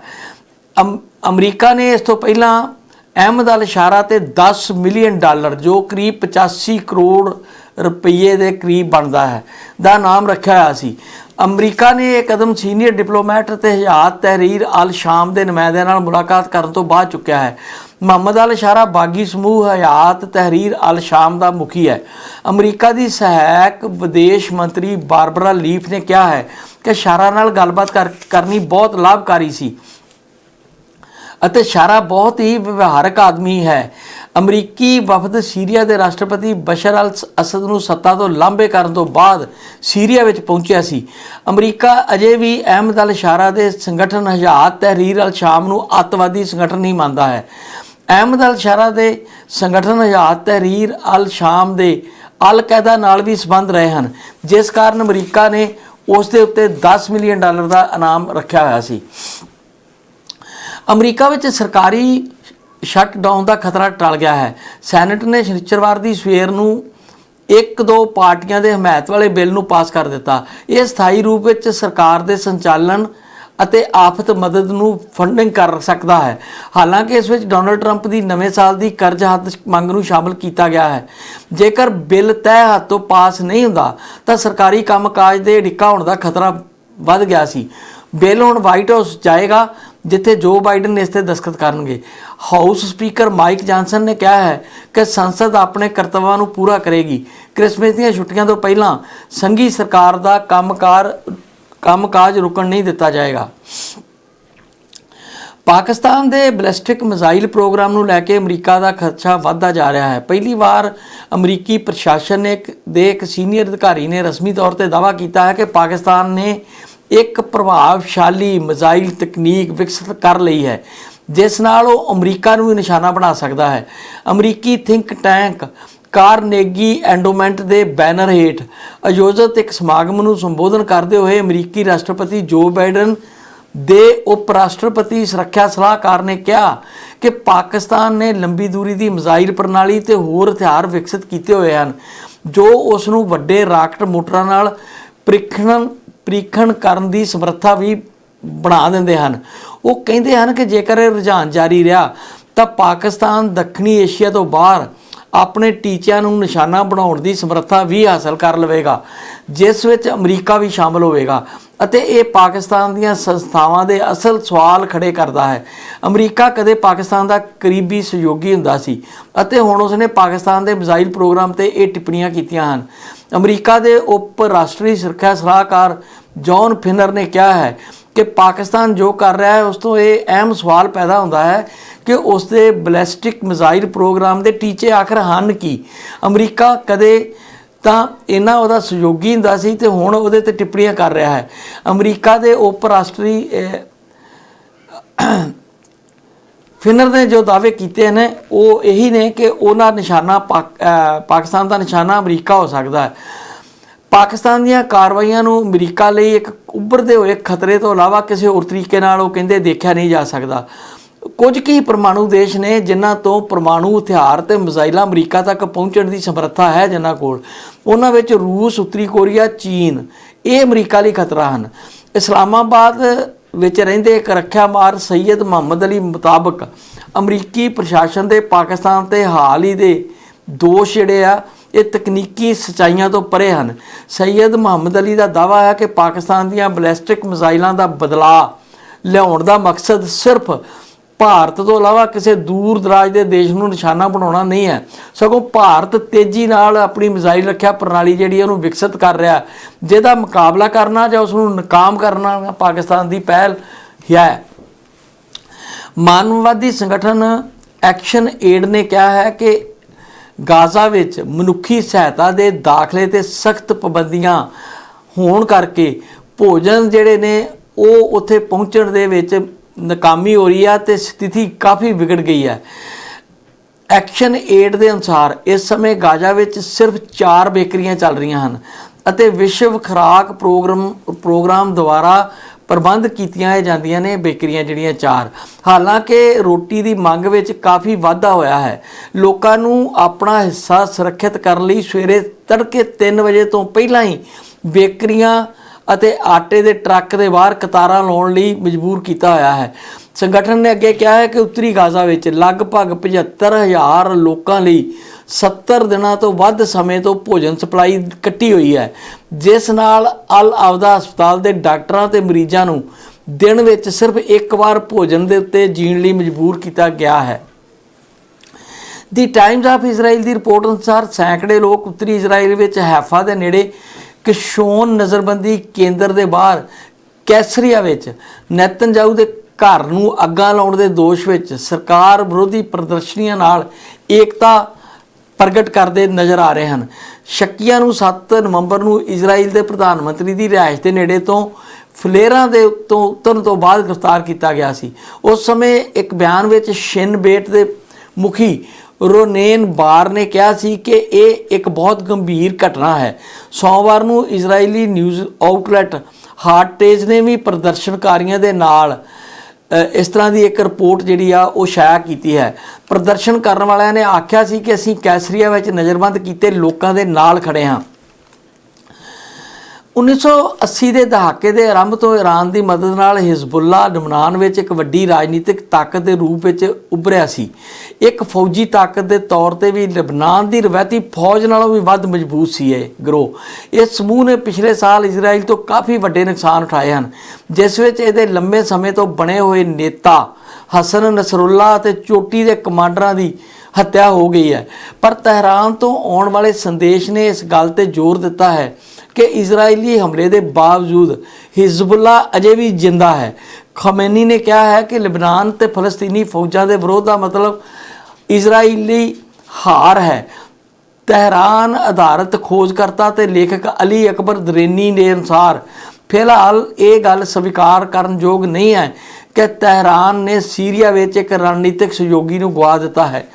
ਅਮ- ਅਮਰੀਕਾ ਨੇ ਇਸ ਤੋਂ ਪਹਿਲਾਂ ਅਹਿਮਦ ਅਲ ਸ਼ਾਰਾ ਤੇ 10 ਮਿਲੀਅਨ ਡਾਲਰ, ਜੋ ਕਰੀਬ 85 ਕਰੋੜ ਰੁਪਏ ਦੇ ਕਰੀਬ ਬਣਦਾ ਹੈ, ਦਾ ਨਾਮ ਰੱਖਿਆ ਹੋਇਆ ਸੀ। ਅਮਰੀਕਾ ਨੇ ਇਹ ਕਦਮ ਸੀਨੀਅਰ ਡਿਪਲੋਮੈਟ ਅਤੇ ਹਯਾਤ ਤਹਿਰੀਰ ਅਲ ਸ਼ਾਮ ਦੇ ਨੁਮਾਇੰਦਿਆਂ ਨਾਲ ਮੁਲਾਕਾਤ ਕਰਨ ਤੋਂ ਬਾਅਦ ਚੁੱਕਿਆ ਹੈ। ਮੁਹੰਮਦ ਅਲ ਸ਼ਾਰਾ ਬਾਗੀ ਸਮੂਹ ਹਯਾਤ ਤਹਿਰੀਰ ਅਲ ਸ਼ਾਮ ਦਾ ਮੁਖੀ ਹੈ। ਅਮਰੀਕਾ ਦੀ ਸਹਾਇਕ ਵਿਦੇਸ਼ ਮੰਤਰੀ ਬਾਰਬਰਾ ਲੀਫ ਨੇ ਕਿਹਾ ਹੈ ਕਿ ਸ਼ਾਰਾ ਨਾਲ ਗੱਲਬਾਤ ਕਰ- ਕਰਨੀ ਬਹੁਤ ਲਾਭਕਾਰੀ ਸੀ ਅਤੇ ਸ਼ਾਰਾ ਬਹੁਤ ਹੀ ਵਿਵਹਾਰਕ ਆਦਮੀ ਹੈ। ਅਮਰੀਕੀ ਵਫਦ ਸੀਰੀਆ ਦੇ ਰਾਸ਼ਟਰਪਤੀ ਬਸ਼ਰ ਅਲ ਅਸਦ ਨੂੰ ਸੱਤਾ ਤੋਂ ਲਾਂਭੇ ਕਰਨ ਤੋਂ ਬਾਅਦ ਸੀਰੀਆ ਵਿੱਚ ਪਹੁੰਚਿਆ ਸੀ। ਅਮਰੀਕਾ ਅਜੇ ਵੀ ਅਹਿਮਦ ਅਲ ਸ਼ਾਰਾ ਦੇ ਸੰਗਠਨ ਹਜ਼ਾਤ ਤਹਿਰੀਰ ਅਲ ਸ਼ਾਮ ਨੂੰ ਅੱਤਵਾਦੀ ਸੰਗਠਨ ਹੀ ਮੰਨਦਾ ਹੈ। ਅਹਿਮਦ ਅਲ ਸ਼ਾਰਾ ਦੇ ਸੰਗਠਨ ਹਜ਼ਾਤ ਤਹਿਰੀਰ ਅਲ ਸ਼ਾਮ ਦੇ ਅਲ ਕਾਇਦਾ ਨਾਲ ਵੀ ਸੰਬੰਧ ਰਹੇ ਹਨ, ਜਿਸ ਕਾਰਨ ਅਮਰੀਕਾ ਨੇ ਉਸ ਦੇ ਉੱਤੇ 10 ਮਿਲੀਅਨ ਡਾਲਰ ਦਾ ਇਨਾਮ ਰੱਖਿਆ ਹੋਇਆ ਸੀ। ਅਮਰੀਕਾ ਵਿੱਚ ਸਰਕਾਰੀ ਸ਼ਟਡਾਊਨ ਦਾ ਖਤਰਾ ਟਲ ਗਿਆ ਹੈ। ਸੈਨੇਟ ਨੇ ਸ਼ਨੀਚਰਵਾਰ ਦੀ ਸਵੇਰ ਨੂੰ ਇੱਕ ਦੋ ਪਾਰਟੀਆਂ ਦੇ ਹਮਾਇਤ ਵਾਲੇ ਬਿੱਲ ਨੂੰ ਪਾਸ ਕਰ ਦਿੱਤਾ। ਇਹ ਸਥਾਈ ਰੂਪ ਵਿੱਚ ਸਰਕਾਰ ਦੇ ਸੰਚਾਲਨ ਅਤੇ ਆਫਤ ਮਦਦ ਨੂੰ ਫੰਡਿੰਗ ਕਰ ਸਕਦਾ ਹੈ। ਹਾਲਾਂਕਿ ਇਸ ਵਿੱਚ ਡੋਨਲਡ ਟਰੰਪ ਦੀ ਨਵੇਂ ਸਾਲ ਦੀ ਕਰਜ਼ ਹੱਦ ਮੰਗ ਨੂੰ ਸ਼ਾਮਲ ਕੀਤਾ ਗਿਆ ਹੈ। ਜੇਕਰ ਬਿੱਲ ਤੈਅ ਹੱਥ ਤੋਂ ਪਾਸ ਨਹੀਂ ਹੁੰਦਾ, ਤਾਂ ਸਰਕਾਰੀ ਕੰਮਕਾਜ ਦੇ ਅੜਿੱਕਾ ਹੋਣ ਦਾ ਖਤਰਾ ਵੱਧ ਗਿਆ ਸੀ। ਬਿੱਲ ਹੁਣ ਵਾਈਟ ਹਾਊਸ ਜਾਏਗਾ। ਜਿੱਥੇ ਜੋ ਬਾਈਡਨ ਇਸ ਤੇ ਦਸਖਤ ਕਰਨਗੇ। ਹਾਊਸ ਸਪੀਕਰ ਮਾਈਕ ਜਾਨਸਨ ਨੇ ਕਿਹਾ ਹੈ ਕਿ ਸੰਸਦ ਆਪਣੇ ਕਰਤੱਵਾਂ ਨੂੰ ਪੂਰਾ ਕਰੇਗੀ। ਕ੍ਰਿਸਮਸ ਦੀਆਂ ਛੁੱਟੀਆਂ ਤੋਂ ਪਹਿਲਾਂ ਸੰਘੀ ਸਰਕਾਰ ਦਾ ਕੰਮਕਾਰ ਕੰਮਕਾਜ ਰੁਕਣ ਨਹੀਂ ਦਿੱਤਾ ਜਾਏਗਾ। ਪਾਕਿਸਤਾਨ ਦੇ ਬੈਲਿਸਟਿਕ ਮਿਜ਼ਾਈਲ ਪ੍ਰੋਗਰਾਮ ਨੂੰ ਲੈ ਕੇ ਅਮਰੀਕਾ ਦਾ ਖਰਚਾ ਵਧਦਾ ਜਾ ਰਿਹਾ ਹੈ। ਪਹਿਲੀ ਵਾਰ ਅਮਰੀਕੀ ਪ੍ਰਸ਼ਾਸਨ ਨੇ ਦੇ ਇੱਕ ਸੀਨੀਅਰ ਅਧਿਕਾਰੀ ਨੇ ਰਸਮੀ ਤੌਰ ਤੇ ਦਾਅਵਾ ਕੀਤਾ ਹੈ ਕਿ ਪਾਕਿਸਤਾਨ ਨੇ ਇੱਕ ਪ੍ਰਭਾਵਸ਼ਾਲੀ ਮਿਜ਼ਾਈਲ ਤਕਨੀਕ ਵਿਕਸਿਤ ਕਰ ਲਈ ਹੈ, ਜਿਸ ਨਾਲ ਉਹ ਅਮਰੀਕਾ ਨੂੰ ਵੀ ਨਿਸ਼ਾਨਾ ਬਣਾ ਸਕਦਾ ਹੈ। ਅਮਰੀਕੀ ਥਿੰਕ ਟੈਂਕ ਕਾਰਨੇਗੀ ਐਂਡੋਮੈਂਟ ਦੇ ਬੈਨਰ ਹੇਠ ਆਯੋਜਿਤ ਇੱਕ ਸਮਾਗਮ ਨੂੰ ਸੰਬੋਧਨ ਕਰਦੇ ਹੋਏ ਅਮਰੀਕੀ ਰਾਸ਼ਟਰਪਤੀ ਜੋ ਬਾਈਡਨ ਦੇ ਉਪ ਰਾਸ਼ਟਰਪਤੀ ਸੁਰੱਖਿਆ ਸਲਾਹਕਾਰ ਨੇ ਕਿਹਾ ਕਿ ਪਾਕਿਸਤਾਨ ਨੇ ਲੰਬੀ ਦੂਰੀ ਦੀ ਮਿਜ਼ਾਈਲ ਪ੍ਰਣਾਲੀ ਤੇ ਹੋਰ ਹਥਿਆਰ ਵਿਕਸਿਤ ਕੀਤੇ ਹੋਏ ਹਨ, ਜੋ ਉਸ ਨੂੰ ਵੱਡੇ ਰਾਕਟ ਮੋਟਰਾਂ ਨਾਲ ਪ੍ਰੀਖਣ ਪ੍ਰੀਖਣ ਕਰਨ ਦੀ ਸਮਰੱਥਾ ਵੀ ਬਣਾ ਦਿੰਦੇ ਹਨ। ਉਹ ਕਹਿੰਦੇ ਹਨ ਕਿ ਜੇਕਰ ਇਹ ਰੁਝਾਨ ਜਾਰੀ ਰਿਹਾ, ਤਾਂ ਪਾਕਿਸਤਾਨ ਦੱਖਣੀ ਏਸ਼ੀਆ ਤੋਂ ਬਾਹਰ ਆਪਣੇ ਟੀਚਿਆਂ ਨੂੰ ਨਿਸ਼ਾਨਾ ਬਣਾਉਣ ਦੀ ਸਮਰੱਥਾ ਵੀ ਹਾਸਲ ਕਰ ਲਵੇਗਾ, ਜਿਸ ਵਿੱਚ ਅਮਰੀਕਾ ਵੀ ਸ਼ਾਮਲ ਹੋਵੇਗਾ ਅਤੇ ਇਹ ਪਾਕਿਸਤਾਨ ਦੀਆਂ ਸੰਸਥਾਵਾਂ ਦੇ ਅਸਲ ਸਵਾਲ ਖੜੇ ਕਰਦਾ ਹੈ। ਅਮਰੀਕਾ ਕਦੇ ਪਾਕਿਸਤਾਨ ਦਾ ਕਰੀਬੀ ਸਹਿਯੋਗੀ ਹੁੰਦਾ ਸੀ ਅਤੇ ਹੁਣ ਉਸਨੇ ਪਾਕਿਸਤਾਨ ਦੇ ਮਿਜ਼ਾਈਲ ਪ੍ਰੋਗਰਾਮ ਤੇ ਇਹ ਟਿੱਪਣੀਆਂ ਕੀਤੀਆਂ ਹਨ। ਅਮਰੀਕਾ ਦੇ ਉਪ ਰਾਸ਼ਟਰੀ ਸੁਰੱਖਿਆ ਸਲਾਹਕਾਰ ਜੌਨ ਫਿਨਰ ਨੇ ਕਿਹਾ ਹੈ ਕਿ ਪਾਕਿਸਤਾਨ ਜੋ ਕਰ ਰਿਹਾ ਹੈ, ਉਸ ਤੋਂ ਇਹ ਅਹਿਮ ਸਵਾਲ ਪੈਦਾ ਹੁੰਦਾ ਹੈ ਕਿ ਉਸ ਦੇ ਬੈਲਿਸਟਿਕ ਮਿਜ਼ਾਈਲ ਪ੍ਰੋਗਰਾਮ ਦੇ ਟੀਚੇ ਆਖਰ ਹਨ ਕੀ? ਅਮਰੀਕਾ ਕਦੇ ਤਾਂ ਇਹਨਾਂ ਉਹਦਾ ਸਹਿਯੋਗੀ ਹੁੰਦਾ ਸੀ ਤੇ ਹੁਣ ਉਹਦੇ ਤੇ ਟਿੱਪਣੀਆਂ ਕਰ ਰਿਹਾ ਹੈ। ਅਮਰੀਕਾ ਦੇ ਉਪ ਰਾਸ਼ਟਰੀ ਫਿਨਰ ਨੇ ਜੋ ਦਾਅਵੇ ਕੀਤੇ ਨੇ, ਉਹ ਇਹੀ ਨੇ ਕਿ ਉਹਨਾਂ ਨਿਸ਼ਾਨਾ ਪਾਕਿਸਤਾਨ ਦਾ ਨਿਸ਼ਾਨਾ ਅਮਰੀਕਾ ਹੋ ਸਕਦਾ ਹੈ। ਪਾਕਿਸਤਾਨ ਦੀਆਂ ਕਾਰਵਾਈਆਂ ਨੂੰ ਅਮਰੀਕਾ ਲਈ ਇੱਕ ਉੱਭਰਦੇ ਹੋਏ ਖਤਰੇ ਤੋਂ ਇਲਾਵਾ ਕਿਸੇ ਹੋਰ ਤਰੀਕੇ ਨਾਲ ਉਹ ਕਹਿੰਦੇ ਦੇਖਿਆ ਨਹੀਂ ਜਾ ਸਕਦਾ। ਕੁਝ ਕੀ ਪਰਮਾਣੂ ਦੇਸ਼ ਨੇ ਜਿਨ੍ਹਾਂ ਤੋਂ ਪਰਮਾਣੂ ਹਥਿਆਰ ਤੇ ਮਿਜ਼ਾਈਲਾਂ ਅਮਰੀਕਾ ਤੱਕ ਪਹੁੰਚਣ ਦੀ ਸਮਰੱਥਾ ਹੈ ਜਿਨ੍ਹਾਂ ਕੋਲ। ਉਹਨਾਂ ਵਿੱਚ ਰੂਸ, ਉੱਤਰੀ ਕੋਰੀਆ, ਚੀਨ, ਇਹ ਅਮਰੀਕਾ ਲਈ ਖਤਰਾ ਹਨ। ਇਸਲਾਮਾਬਾਦ ਵਿੱਚ ਰਹਿੰਦੇ ਇੱਕ ਰੱਖਿਆ ਮਾਰ ਸੈਯਦ ਮੁਹੰਮਦ ਅਲੀ ਮੁਤਾਬਕ ਅਮਰੀਕੀ ਪ੍ਰਸ਼ਾਸਨ ਦੇ ਪਾਕਿਸਤਾਨ ਤੇ ਹਾਲ ਹੀ ਦੇ ਦੋਸ਼ ਜਿਹੜੇ ਆ, ਇਹ ਤਕਨੀਕੀ ਸਚਾਈਆਂ ਤੋਂ ਪਰੇ ਹਨ। ਸੈਯਦ ਮੁਹੰਮਦ ਅਲੀ ਦਾ ਦਾਵਾ ਹੈ ਕਿ ਪਾਕਿਸਤਾਨ ਦੀਆਂ ਬੈਲਿਸਟਿਕ ਮਿਜ਼ਾਈਲਾਂ ਦਾ ਬਦਲਾਅ ਲਿਆਉਣ ਦਾ ਮਕਸਦ ਸਿਰਫ ਭਾਰਤ ਤੋਂ ਇਲਾਵਾ ਕਿਸੇ ਦੂਰ ਦਰਾਜ ਦੇ ਦੇਸ਼ ਨੂੰ ਨਿਸ਼ਾਨਾ ਬਣਾਉਣਾ ਨਹੀਂ ਹੈ। ਸਗੋਂ ਭਾਰਤ ਤੇਜ਼ੀ ਨਾਲ ਆਪਣੀ ਮਿਜ਼ਾਈਲ ਰੱਖਿਆ ਪ੍ਰਣਾਲੀ ਜਿਹੜੀ ਹੈ ਉਹਨੂੰ ਵਿਕਸਿਤ ਕਰ ਰਿਹਾ ਜਿਹਦਾ ਮੁਕਾਬਲਾ ਕਰਨਾ ਜਾਂ ਉਸ ਨੂੰ ਨਾਕਾਮ ਕਰਨਾ ਪਾਕਿਸਤਾਨ ਦੀ ਪਹਿਲ ਹੈ। ਮਾਨਵਵਾਦੀ ਸੰਗਠਨ ਐਕਸ਼ਨ ਏਡ ਨੇ ਕਿਹਾ ਹੈ ਕਿ ਗਾਜ਼ਾ ਵਿੱਚ ਮਨੁੱਖੀ ਸਹਾਇਤਾ ਦੇ ਦਾਖਲੇ ਤੇ ਸਖਤ ਪਾਬੰਦੀਆਂ ਹੋਣ ਕਰਕੇ ਭੋਜਨ ਜਿਹੜੇ ਨੇ ਉਹ ਉੱਥੇ ਪਹੁੰਚਣ ਦੇ ਵਿੱਚ ਨਾਕਾਮੀ ਹੋ ਰਹੀ ਆ ਤੇ ਸਥਿਤੀ ਕਾਫੀ ਵਿਗੜ ਗਈ ਹੈ ਐਕਸ਼ਨ ਏਡ ਦੇ ਅਨੁਸਾਰ ਇਸ ਸਮੇਂ ਗਾਜ਼ਾ ਵਿੱਚ ਸਿਰਫ 4 ਬੇਕਰੀਆਂ ਚੱਲ ਰਹੀਆਂ ਹਨ ਅਤੇ ਵਿਸ਼ਵ ਖੁਰਾਕ ਪ੍ਰੋਗਰਾਮ ਪ੍ਰੋਗਰਾਮ ਦੁਆਰਾ ਪ੍ਰਬੰਧ ਕੀਤੀਆਂ ਜਾਂਦੀਆਂ ਨੇ ਬੇਕਰੀਆਂ ਜਿਹੜੀਆਂ ਚਾਰ। ਹਾਲਾਂਕਿ ਰੋਟੀ ਦੀ ਮੰਗ ਵਿੱਚ ਕਾਫੀ ਵਾਧਾ ਹੋਇਆ ਹੈ। ਲੋਕਾਂ ਨੂੰ ਆਪਣਾ ਹਿੱਸਾ ਸੁਰੱਖਿਅਤ ਕਰਨ ਲਈ ਸਵੇਰੇ ਤੜਕੇ 3 ਵਜੇ ਤੋਂ ਪਹਿਲਾਂ ਹੀ ਬੇਕਰੀਆਂ ਅਤੇ ਆਟੇ ਦੇ ਟਰੱਕ ਦੇ ਬਾਹਰ ਕਤਾਰਾਂ ਲਾਉਣ ਲਈ ਮਜਬੂਰ ਕੀਤਾ ਹੋਇਆ ਹੈ। ਸੰਗਠਨ ਨੇ ਅੱਗੇ ਕਿਹਾ ਹੈ ਕਿ ਉੱਤਰੀ ਗਾਜ਼ਾ ਵਿੱਚ ਲਗਭਗ 75000 ਲੋਕਾਂ ਲਈ 70 ਦਿਨਾਂ ਤੋਂ ਵੱਧ ਸਮੇਂ ਤੋਂ ਭੋਜਨ ਸਪਲਾਈ ਕੱਟੀ ਹੋਈ ਹੈ। ਜਿਸ ਨਾਲ ਅਲ ਆਵਦਾ ਹਸਪਤਾਲ ਦੇ ਡਾਕਟਰਾਂ ਤੇ ਮਰੀਜ਼ਾਂ ਨੂੰ ਦਿਨ ਵਿੱਚ ਸਿਰਫ ਇੱਕ ਵਾਰ ਭੋਜਨ ਦੇ ਉੱਤੇ ਜੀਣ ਲਈ ਮਜਬੂਰ ਕੀਤਾ ਗਿਆ ਹੈ। ਦੀ ਟਾਈਮਜ਼ ਆਫ ਇਜ਼ਰਾਈਲ ਦੀ ਰਿਪੋਰਟ ਅਨੁਸਾਰ ਸੈਂਕੜੇ ਲੋਕ ਉੱਤਰੀ ਇਜ਼ਰਾਈਲ ਵਿੱਚ ਹੈਫਾ ਦੇ ਨੇੜੇ ਕਿਸ਼ੋਨ ਨਜ਼ਰਬੰਦੀ ਕੇਂਦਰ ਦੇ ਬਾਹਰ, ਕੈਸਰੀਆ ਵਿੱਚ, ਨੈਤਨਜਾਊ ਦੇ ਘਰ ਨੂੰ ਅੱਗਾਂ ਲਾਉਣ ਦੇ ਦੋਸ਼ ਵਿੱਚ ਸਰਕਾਰ ਵਿਰੋਧੀ ਪ੍ਰਦਰਸ਼ਨੀਆਂ ਨਾਲ ਏਕਤਾ ਪ੍ਰਗਟ ਕਰਦੇ ਨਜ਼ਰ ਆ ਰਹੇ ਹਨ। ਸ਼ੱਕੀਆਂ ਨੂੰ 7 ਨਵੰਬਰ ਨੂੰ ਇਜ਼ਰਾਈਲ ਦੇ ਪ੍ਰਧਾਨ ਮੰਤਰੀ ਦੀ ਰਿਹਾਇਸ਼ ਦੇ ਨੇੜੇ ਤੋਂ ਫਲੇਰਾਂ ਦੇ ਉੱਤੋਂ ਉਤਰਨ ਤੋਂ ਬਾਅਦ ਗ੍ਰਿਫਤਾਰ ਕੀਤਾ ਗਿਆ ਸੀ। ਉਸ ਸਮੇਂ ਇੱਕ ਬਿਆਨ ਵਿੱਚ ਸ਼ਿਨ ਬੇਟ ਦੇ ਮੁਖੀ ਰੋਨੇਨ ਬਾਰ ਨੇ ਕਿਹਾ ਸੀ ਕਿ ਇਹ ਇੱਕ ਬਹੁਤ ਗੰਭੀਰ ਘਟਨਾ ਹੈ। ਸੋਮਵਾਰ ਨੂੰ ਇਜ਼ਰਾਈਲੀ ਨਿਊਜ਼ ਆਊਟਲੈਟ ਹਾਰਟੇਜ ਨੇ ਵੀ ਪ੍ਰਦਰਸ਼ਨਕਾਰੀਆਂ ਦੇ ਨਾਲ ਇਸ ਤਰ੍ਹਾਂ ਦੀ ਇੱਕ ਰਿਪੋਰਟ ਜਿਹੜੀ ਆ, ਉਹ ਸ਼ਾਇਆ ਕੀਤੀ ਹੈ। ਪ੍ਰਦਰਸ਼ਨ ਕਰਨ ਵਾਲਿਆਂ ਨੇ ਆਖਿਆ ਸੀ ਕਿ ਅਸੀਂ ਕੈਸਰੀਆ ਵਿੱਚ ਨਜ਼ਰਬੰਦ ਕੀਤੇ ਲੋਕਾਂ ਦੇ ਨਾਲ ਖੜੇ ਹਾਂ। 1980 ਦੇ ਦਹਾਕੇ ਦੇ ਆਰੰਭ ਤੋਂ ਈਰਾਨ ਦੀ ਮਦਦ ਨਾਲ ਹਿਜ਼ਬੁੱਲਾ ਲਬਨਾਨ ਵਿੱਚ ਇੱਕ ਵੱਡੀ ਰਾਜਨੀਤਿਕ ਤਾਕਤ ਦੇ ਰੂਪ ਵਿੱਚ ਉੱਭਰਿਆ ਸੀ। ਇੱਕ ਫੌਜੀ ਤਾਕਤ ਦੇ ਤੌਰ ਤੇ ਵੀ ਲਬਨਾਨ ਦੀ ਰਵਾਇਤੀ ਫੌਜ ਨਾਲੋਂ ਵੀ ਵੱਧ ਮਜ਼ਬੂਤ ਸੀ ਇਹ ਗਰੋਹ। ਇਸ ਸਮੂਹ ਨੇ ਪਿਛਲੇ ਸਾਲ ਇਜ਼ਰਾਈਲ ਤੋਂ ਕਾਫੀ ਵੱਡੇ ਨੁਕਸਾਨ ਉਠਾਏ ਹਨ, ਜਿਸ ਵਿੱਚ ਇਹਦੇ ਲੰਬੇ ਸਮੇਂ ਤੋਂ ਬਣੇ ਹੋਏ ਨੇਤਾ ਹਸਨ ਨਸਰੁੱਲਾ ਅਤੇ ਚੋਟੀ ਦੇ ਕਮਾਂਡਰਾਂ ਦੀ ਹੱਤਿਆ ਹੋ ਗਈ ਹੈ। ਪਰ ਤਹਿਰਾਨ ਤੋਂ ਆਉਣ ਵਾਲੇ ਸੰਦੇਸ਼ ਨੇ ਇਸ ਗੱਲ ਤੇ ਜ਼ੋਰ ਦਿੱਤਾ ਹੈ ਕਿ ਇਜ਼ਰਾਈਲੀ ਹਮਲੇ ਦੇ ਬਾਵਜੂਦ ਹਿਜ਼ਬੁੱਲਾ ਅਜੇ ਵੀ ਜਿੰਦਾ ਹੈ। ਖਮੇਨੀ ਨੇ ਕਿਹਾ ਹੈ ਕਿ ਲਿਬਨਾਨ ਤੇ ਫਲਸਤੀਨੀ ਫੌਜਾਂ ਦੇ ਵਿਰੋਧ ਦਾ ਮਤਲਬ ਇਜ਼ਰਾਈਲੀ ਹਾਰ ਹੈ। ਤਹਿਰਾਨ ਆਧਾਰਿਤ ਖੋਜਕਰਤਾ ਤੇ ਲੇਖਕ ਅਲੀ ਅਕਬਰ ਦਰੇਨੀ ਦੇ ਅਨੁਸਾਰ, ਫਿਲਹਾਲ ਇਹ ਗੱਲ ਸਵੀਕਾਰ ਕਰਨ ਯੋਗ ਨਹੀਂ ਹੈ। ਕਿ ਤਹਿਰਾਨ ਨੇ ਸੀਰੀਆ ਵਿੱਚ ਇੱਕ ਰਣਨੀਤਿਕ ਸਹਿਯੋਗੀ ਨੂੰ ਗਵਾ ਦਿੱਤਾ ਹੈ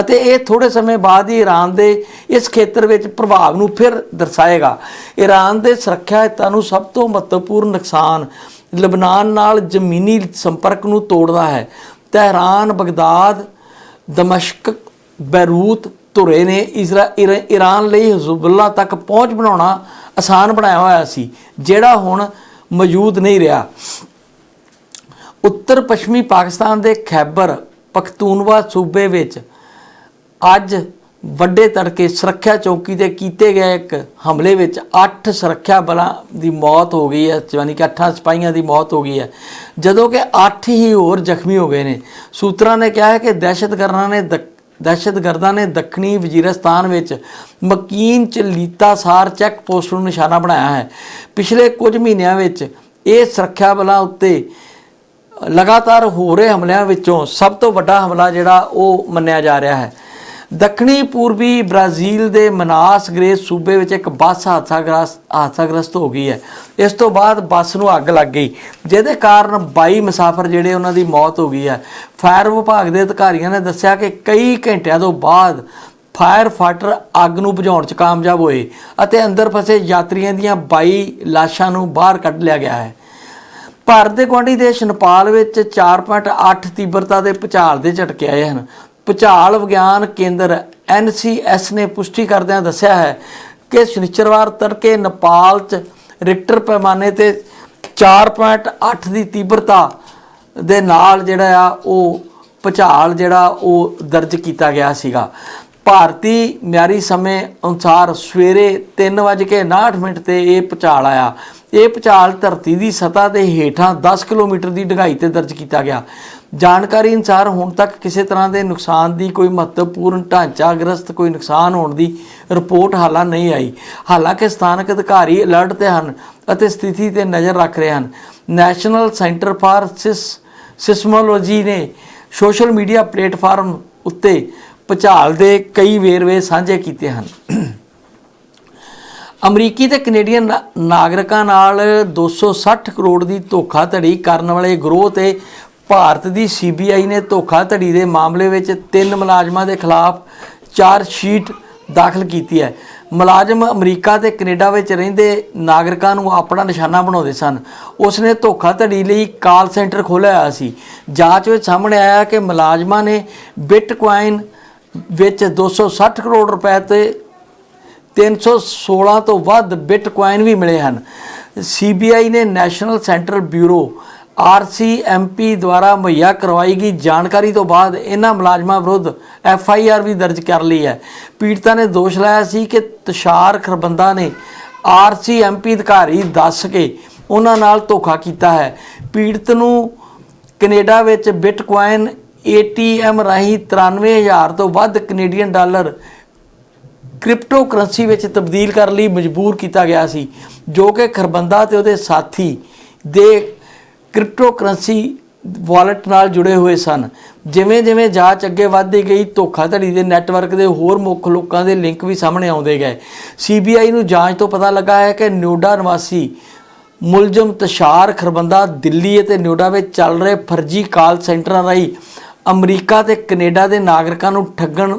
ਅਤੇ ਇਹ ਥੋੜੇ ਸਮੇਂ ਬਾਅਦ ਹੀ ਈਰਾਨ ਦੇ ਇਸ ਖੇਤਰ ਵਿੱਚ ਪ੍ਰਭਾਵ ਨੂੰ ਫਿਰ ਦਰਸਾਏਗਾ। ਈਰਾਨ ਦੇ ਸੁਰੱਖਿਆ ਹਿੱਤਾਂ ਨੂੰ ਸਭ ਤੋਂ ਮਹੱਤਵਪੂਰਨ ਨੁਕਸਾਨ ਲਬਨਾਨ ਨਾਲ ਜ਼ਮੀਨੀ ਸੰਪਰਕ ਨੂੰ ਤੋੜਦਾ ਹੈ। ਤਹਿਰਾਨ, ਬਗਦਾਦ, ਦਮਸ਼ਕ, ਬੈਰੂਤ ਧੁਰੇ ਨੇ ਇਸਰਾ ਈਰਾਨ ਲਈ ਹਿਜ਼ਬੁੱਲਾ ਤੱਕ ਪਹੁੰਚ ਬਣਾਉਣਾ ਆਸਾਨ ਬਣਾਇਆ ਹੋਇਆ ਸੀ, ਜਿਹੜਾ ਹੁਣ ਮੌਜੂਦ ਨਹੀਂ ਰਿਹਾ। ਉੱਤਰ ਪੱਛਮੀ ਪਾਕਿਸਤਾਨ ਦੇ ਖੈਬਰ ਪਖਤੂਨਵਾ ਸੂਬੇ ਵਿੱਚ ਅੱਜ ਵੱਡੇ ਤੜਕੇ ਸੁਰੱਖਿਆ ਚੌਕੀ ਤੇ ਕੀਤੇ ਗਏ ਇੱਕ ਹਮਲੇ ਵਿੱਚ 8 ਸੁਰੱਖਿਆ ਬਲਾਂ ਦੀ ਮੌਤ ਹੋ ਗਈ ਹੈ, ਯਾਨੀ ਕਿ 8 ਸਿਪਾਹੀਆਂ ਦੀ ਮੌਤ ਹੋ ਗਈ ਹੈ। ਜਦੋਂ ਕਿ 8 ਹੀ ਹੋਰ ਜ਼ਖਮੀ ਹੋ ਗਏ ਨੇ। ਸੂਤਰਾਂ ਨੇ ਕਿਹਾ ਹੈ ਕਿ ਦਹਿਸ਼ਤਗਰਦਾਂ ਨੇ ਦਹਿਸ਼ਤਗਰਦਾਂ ਨੇ ਦੱਖਣੀ ਵਜ਼ੀਰਸਤਾਨ ਵਿੱਚ ਮਕੀਨ ਚ ਲੀਤਾਸਾਰ ਚੈੱਕ ਪੋਸਟ ਨੂੰ ਨਿਸ਼ਾਨਾ ਬਣਾਇਆ ਹੈ। ਪਿਛਲੇ ਕੁਝ ਮਹੀਨਿਆਂ ਵਿੱਚ ਇਹ ਸੁਰੱਖਿਆ ਬਲਾਂ ਉੱਤੇ ਲਗਾਤਾਰ ਹੋ ਰਹੇ ਹਮਲਿਆਂ ਵਿੱਚੋਂ ਸਭ ਤੋਂ ਵੱਡਾ ਹਮਲਾ ਜਿਹੜਾ ਉਹ ਮੰਨਿਆ ਜਾ ਰਿਹਾ ਹੈ। ਦੱਖਣੀ ਪੂਰਬੀ ਬ੍ਰਾਜ਼ੀਲ ਦੇ ਮਨਾਸ ਗ੍ਰੇਸ ਸੂਬੇ ਵਿੱਚ ਇੱਕ ਬੱਸ ਹਾਦਸਾਗ੍ਰਸਤ ਹਾਦਸਾਗ੍ਰਸਤ ਹੋ ਗਈ ਹੈ। ਇਸ ਤੋਂ ਬਾਅਦ ਬੱਸ ਨੂੰ ਅੱਗ ਲੱਗ ਗਈ, ਜਿਹਦੇ ਕਾਰਨ 22 ਮੁਸਾਫਰ ਜਿਹੜੇ ਉਹਨਾਂ ਦੀ ਮੌਤ ਹੋ ਗਈ ਹੈ। ਫਾਇਰ ਵਿਭਾਗ ਦੇ ਅਧਿਕਾਰੀਆਂ ਨੇ ਦੱਸਿਆ ਕਿ ਕਈ ਘੰਟਿਆਂ ਤੋਂ ਬਾਅਦ ਫਾਇਰ ਫਾਈਟਰ ਅੱਗ ਨੂੰ ਬੁਝਾਉਣ 'ਚ ਕਾਮਯਾਬ ਹੋਏ ਅਤੇ ਅੰਦਰ ਫਸੇ ਯਾਤਰੀਆਂ ਦੀਆਂ 22 ਲਾਸ਼ਾਂ ਨੂੰ ਬਾਹਰ ਕੱਢ ਲਿਆ ਗਿਆ ਹੈ। ਭਾਰਤ ਦੇ ਗੁਆਂਢੀ ਦੇਸ਼ ਨੇਪਾਲ ਵਿੱਚ 4.8 ਤੀਬਰਤਾ ਦੇ ਭੂਚਾਲ ਦੇ ਝਟਕੇ ਆਏ ਹਨ। ਭੂਚਾਲ ਵਿਗਿਆਨ ਕੇਂਦਰ NCS ਨੇ ਪੁਸ਼ਟੀ ਕਰਦਿਆਂ ਦੱਸਿਆ ਹੈ ਕਿ ਸ਼ਨੀਚਰਵਾਰ ਤੜਕੇ ਨੇਪਾਲ 'ਚ ਰਿਕਟਰ ਪੈਮਾਨੇ ਤੇ 4.8 ਦੀ ਤੀਬਰਤਾ ਦੇ ਨਾਲ ਜਿਹੜਾ ਆ, ਉਹ ਭੂਚਾਲ ਜਿਹੜਾ, ਉਹ ਦਰਜ ਕੀਤਾ ਗਿਆ ਸੀਗਾ। ਭਾਰਤੀ ਮਿਆਰੀ ਸਮੇਂ ਅਨੁਸਾਰ ਸਵੇਰੇ 3:59 ਮਿੰਟ ਤੇ ਇਹ ਭੂਚਾਲ ਆਇਆ। ਇਹ ਭੂਚਾਲ ਧਰਤੀ ਦੀ ਸਤ੍ਹਾ ਦੇ ਹੇਠਾਂ 10 ਕਿਲੋਮੀਟਰ ਦੀ ਡੂੰਘਾਈ ਤੇ ਦਰਜ ਕੀਤਾ ਗਿਆ। ਜਾਣਕਾਰੀ ਅਨੁਸਾਰ ਹੁਣ ਤੱਕ ਕਿਸੇ ਤਰ੍ਹਾਂ ਦੇ ਨੁਕਸਾਨ ਦੀ ਕੋਈ ਮਹੱਤਵਪੂਰਨ ਢਾਂਚਾਗ੍ਰਸਤ ਕੋਈ ਨੁਕਸਾਨ ਹੋਣ ਦੀ ਰਿਪੋਰਟ ਹਾਲਾਂ ਨਹੀਂ ਆਈ। ਹਾਲਾਂਕਿ ਸਥਾਨਕ ਅਧਿਕਾਰੀ ਅਲਰਟ ਤੇ ਹਨ ਅਤੇ ਸਥਿਤੀ ਤੇ ਨਜ਼ਰ ਰੱਖ ਰਹੇ ਹਨ। ਨੈਸ਼ਨਲ ਸੈਂਟਰ ਫਾਰ ਸਿਸ, ਸਿਸਮੋਲੋਜੀ ਨੇ ਸੋਸ਼ਲ ਮੀਡੀਆ ਪਲੇਟਫਾਰਮ ਉੱਤੇ ਭੁਚਾਲ ਦੇ ਕਈ ਵੇਰਵੇ ਸਾਂਝੇ ਕੀਤੇ ਹਨ। ਅਮਰੀਕੀ ਤੇ ਕੈਨੇਡੀਅਨ ਨਾ- ਨਾਗਰਿਕਾਂ ਨਾਲ 260 ਕਰੋੜ ਦੀ ਧੋਖਾਧੜੀ ਕਰਨ ਵਾਲੇ ਗਰੋਹ ਤੇ ਭਾਰਤ ਦੀ ਸੀਬੀਆਈ ਨੇ ਧੋਖਾਧੜੀ ਦੇ ਮਾਮਲੇ ਵਿੱਚ ਤਿੰਨ ਮੁਲਾਜ਼ਮਾਂ ਦੇ ਖਿਲਾਫ ਚਾਰਜ ਸ਼ੀਟ ਦਾਖਲ ਕੀਤੀ ਹੈ। ਮੁਲਾਜ਼ਮ ਅਮਰੀਕਾ ਤੇ ਕੈਨੇਡਾ ਵਿੱਚ ਰਹਿੰਦੇ ਨਾਗਰਿਕਾਂ ਨੂੰ ਆਪਣਾ ਨਿਸ਼ਾਨਾ ਬਣਾਉਂਦੇ ਸਨ। ਉਸ ਨੇ ਧੋਖਾਧੜੀ ਲਈ ਕਾਲ ਸੈਂਟਰ ਖੋਲ੍ਹਿਆ ਹੋਇਆ ਸੀ। ਜਾਂਚ ਵਿੱਚ ਸਾਹਮਣੇ ਆਇਆ ਕਿ ਮੁਲਾਜ਼ਮਾਂ ਨੇ ਬਿਟਕੋਇਨ ਵਿੱਚ 260 ਕਰੋੜ ਰੁਪਏ ਤੇ 316 ਤੋਂ ਵੱਧ ਬਿਟਕੋਇਨ ਵੀ ਮਿਲੇ ਹਨ। ਸੀਬੀਆਈ ਨੇ ਨੈਸ਼ਨਲ ਸੈਂਟਰਲ ਬਿਊਰੋ ਆਰਸੀਐਮਪੀ ਦੁਆਰਾ ਮੁਹੱਈਆ ਕਰਵਾਈ ਗਈ ਜਾਣਕਾਰੀ ਤੋਂ ਬਾਅਦ ਇਹਨਾਂ ਮੁਲਾਜ਼ਮਾਂ ਵਿਰੁੱਧ ਐਫਆਈਆਰ ਵੀ ਦਰਜ ਕਰ ਲਈ ਹੈ। ਪੀੜਤਾ ਨੇ ਦੋਸ਼ ਲਾਇਆ ਸੀ ਕਿ ਤਸ਼ਾਰ ਖਰਬੰਦਾ ਨੇ ਆਰਸੀਐਮਪੀ ਅਧਿਕਾਰੀ ਦੱਸ ਕੇ ਉਹਨਾਂ ਨਾਲ ਧੋਖਾ ਕੀਤਾ ਹੈ। ਪੀੜਤ ਨੂੰ ਕੈਨੇਡਾ ਵਿੱਚ ਬਿਟਕੋਇਨ ਏਟੀਐਮ ਰਾਹੀਂ 93000 ਤੋਂ ਵੱਧ ਕੈਨੇਡੀਅਨ ਡਾਲਰ ਕ੍ਰਿਪਟੋ ਕਰੰਸੀ ਵਿੱਚ ਤਬਦੀਲ ਕਰਨ ਲਈ ਮਜਬੂਰ ਕੀਤਾ ਗਿਆ ਸੀ, ਜੋ ਕਿ ਖਰਬੰਦਾ ਤੇ ਉਹਦੇ ਸਾਥੀ ਦੇ ਕ੍ਰਿਪਟੋ ਕਰੰਸੀ ਵਾਲਟ ਨਾਲ ਜੁੜੇ ਹੋਏ ਸਨ। ਜਿਵੇਂ ਜਿਵੇਂ ਜਾਂਚ ਅੱਗੇ ਵਧਦੀ ਗਈ, ਧੋਖਾਧੜੀ ਦੇ ਨੈਟਵਰਕ ਦੇ ਹੋਰ ਮੁੱਖ ਲੋਕਾਂ ਦੇ ਲਿੰਕ ਵੀ ਸਾਹਮਣੇ ਆਉਂਦੇ ਗਏ। ਸੀਬੀਆਈ ਨੂੰ ਜਾਂਚ ਤੋਂ ਪਤਾ ਲੱਗਾ ਹੈ ਕਿ ਨੋਇਡਾ ਨਿਵਾਸੀ ਮੁਲਜ਼ਮ ਤਸ਼ਾਰ ਖਰਬੰਦਾ ਦਿੱਲੀ ਅਤੇ ਨੋਇਡਾ ਵਿੱਚ ਚੱਲ ਰਹੇ ਫਰਜ਼ੀ ਕਾਲ ਸੈਂਟਰਾਂ ਰਾਹੀਂ ਅਮਰੀਕਾ ਤੇ ਕੈਨੇਡਾ ਦੇ ਨਾਗਰਿਕਾਂ ਨੂੰ ਠੱਗਣ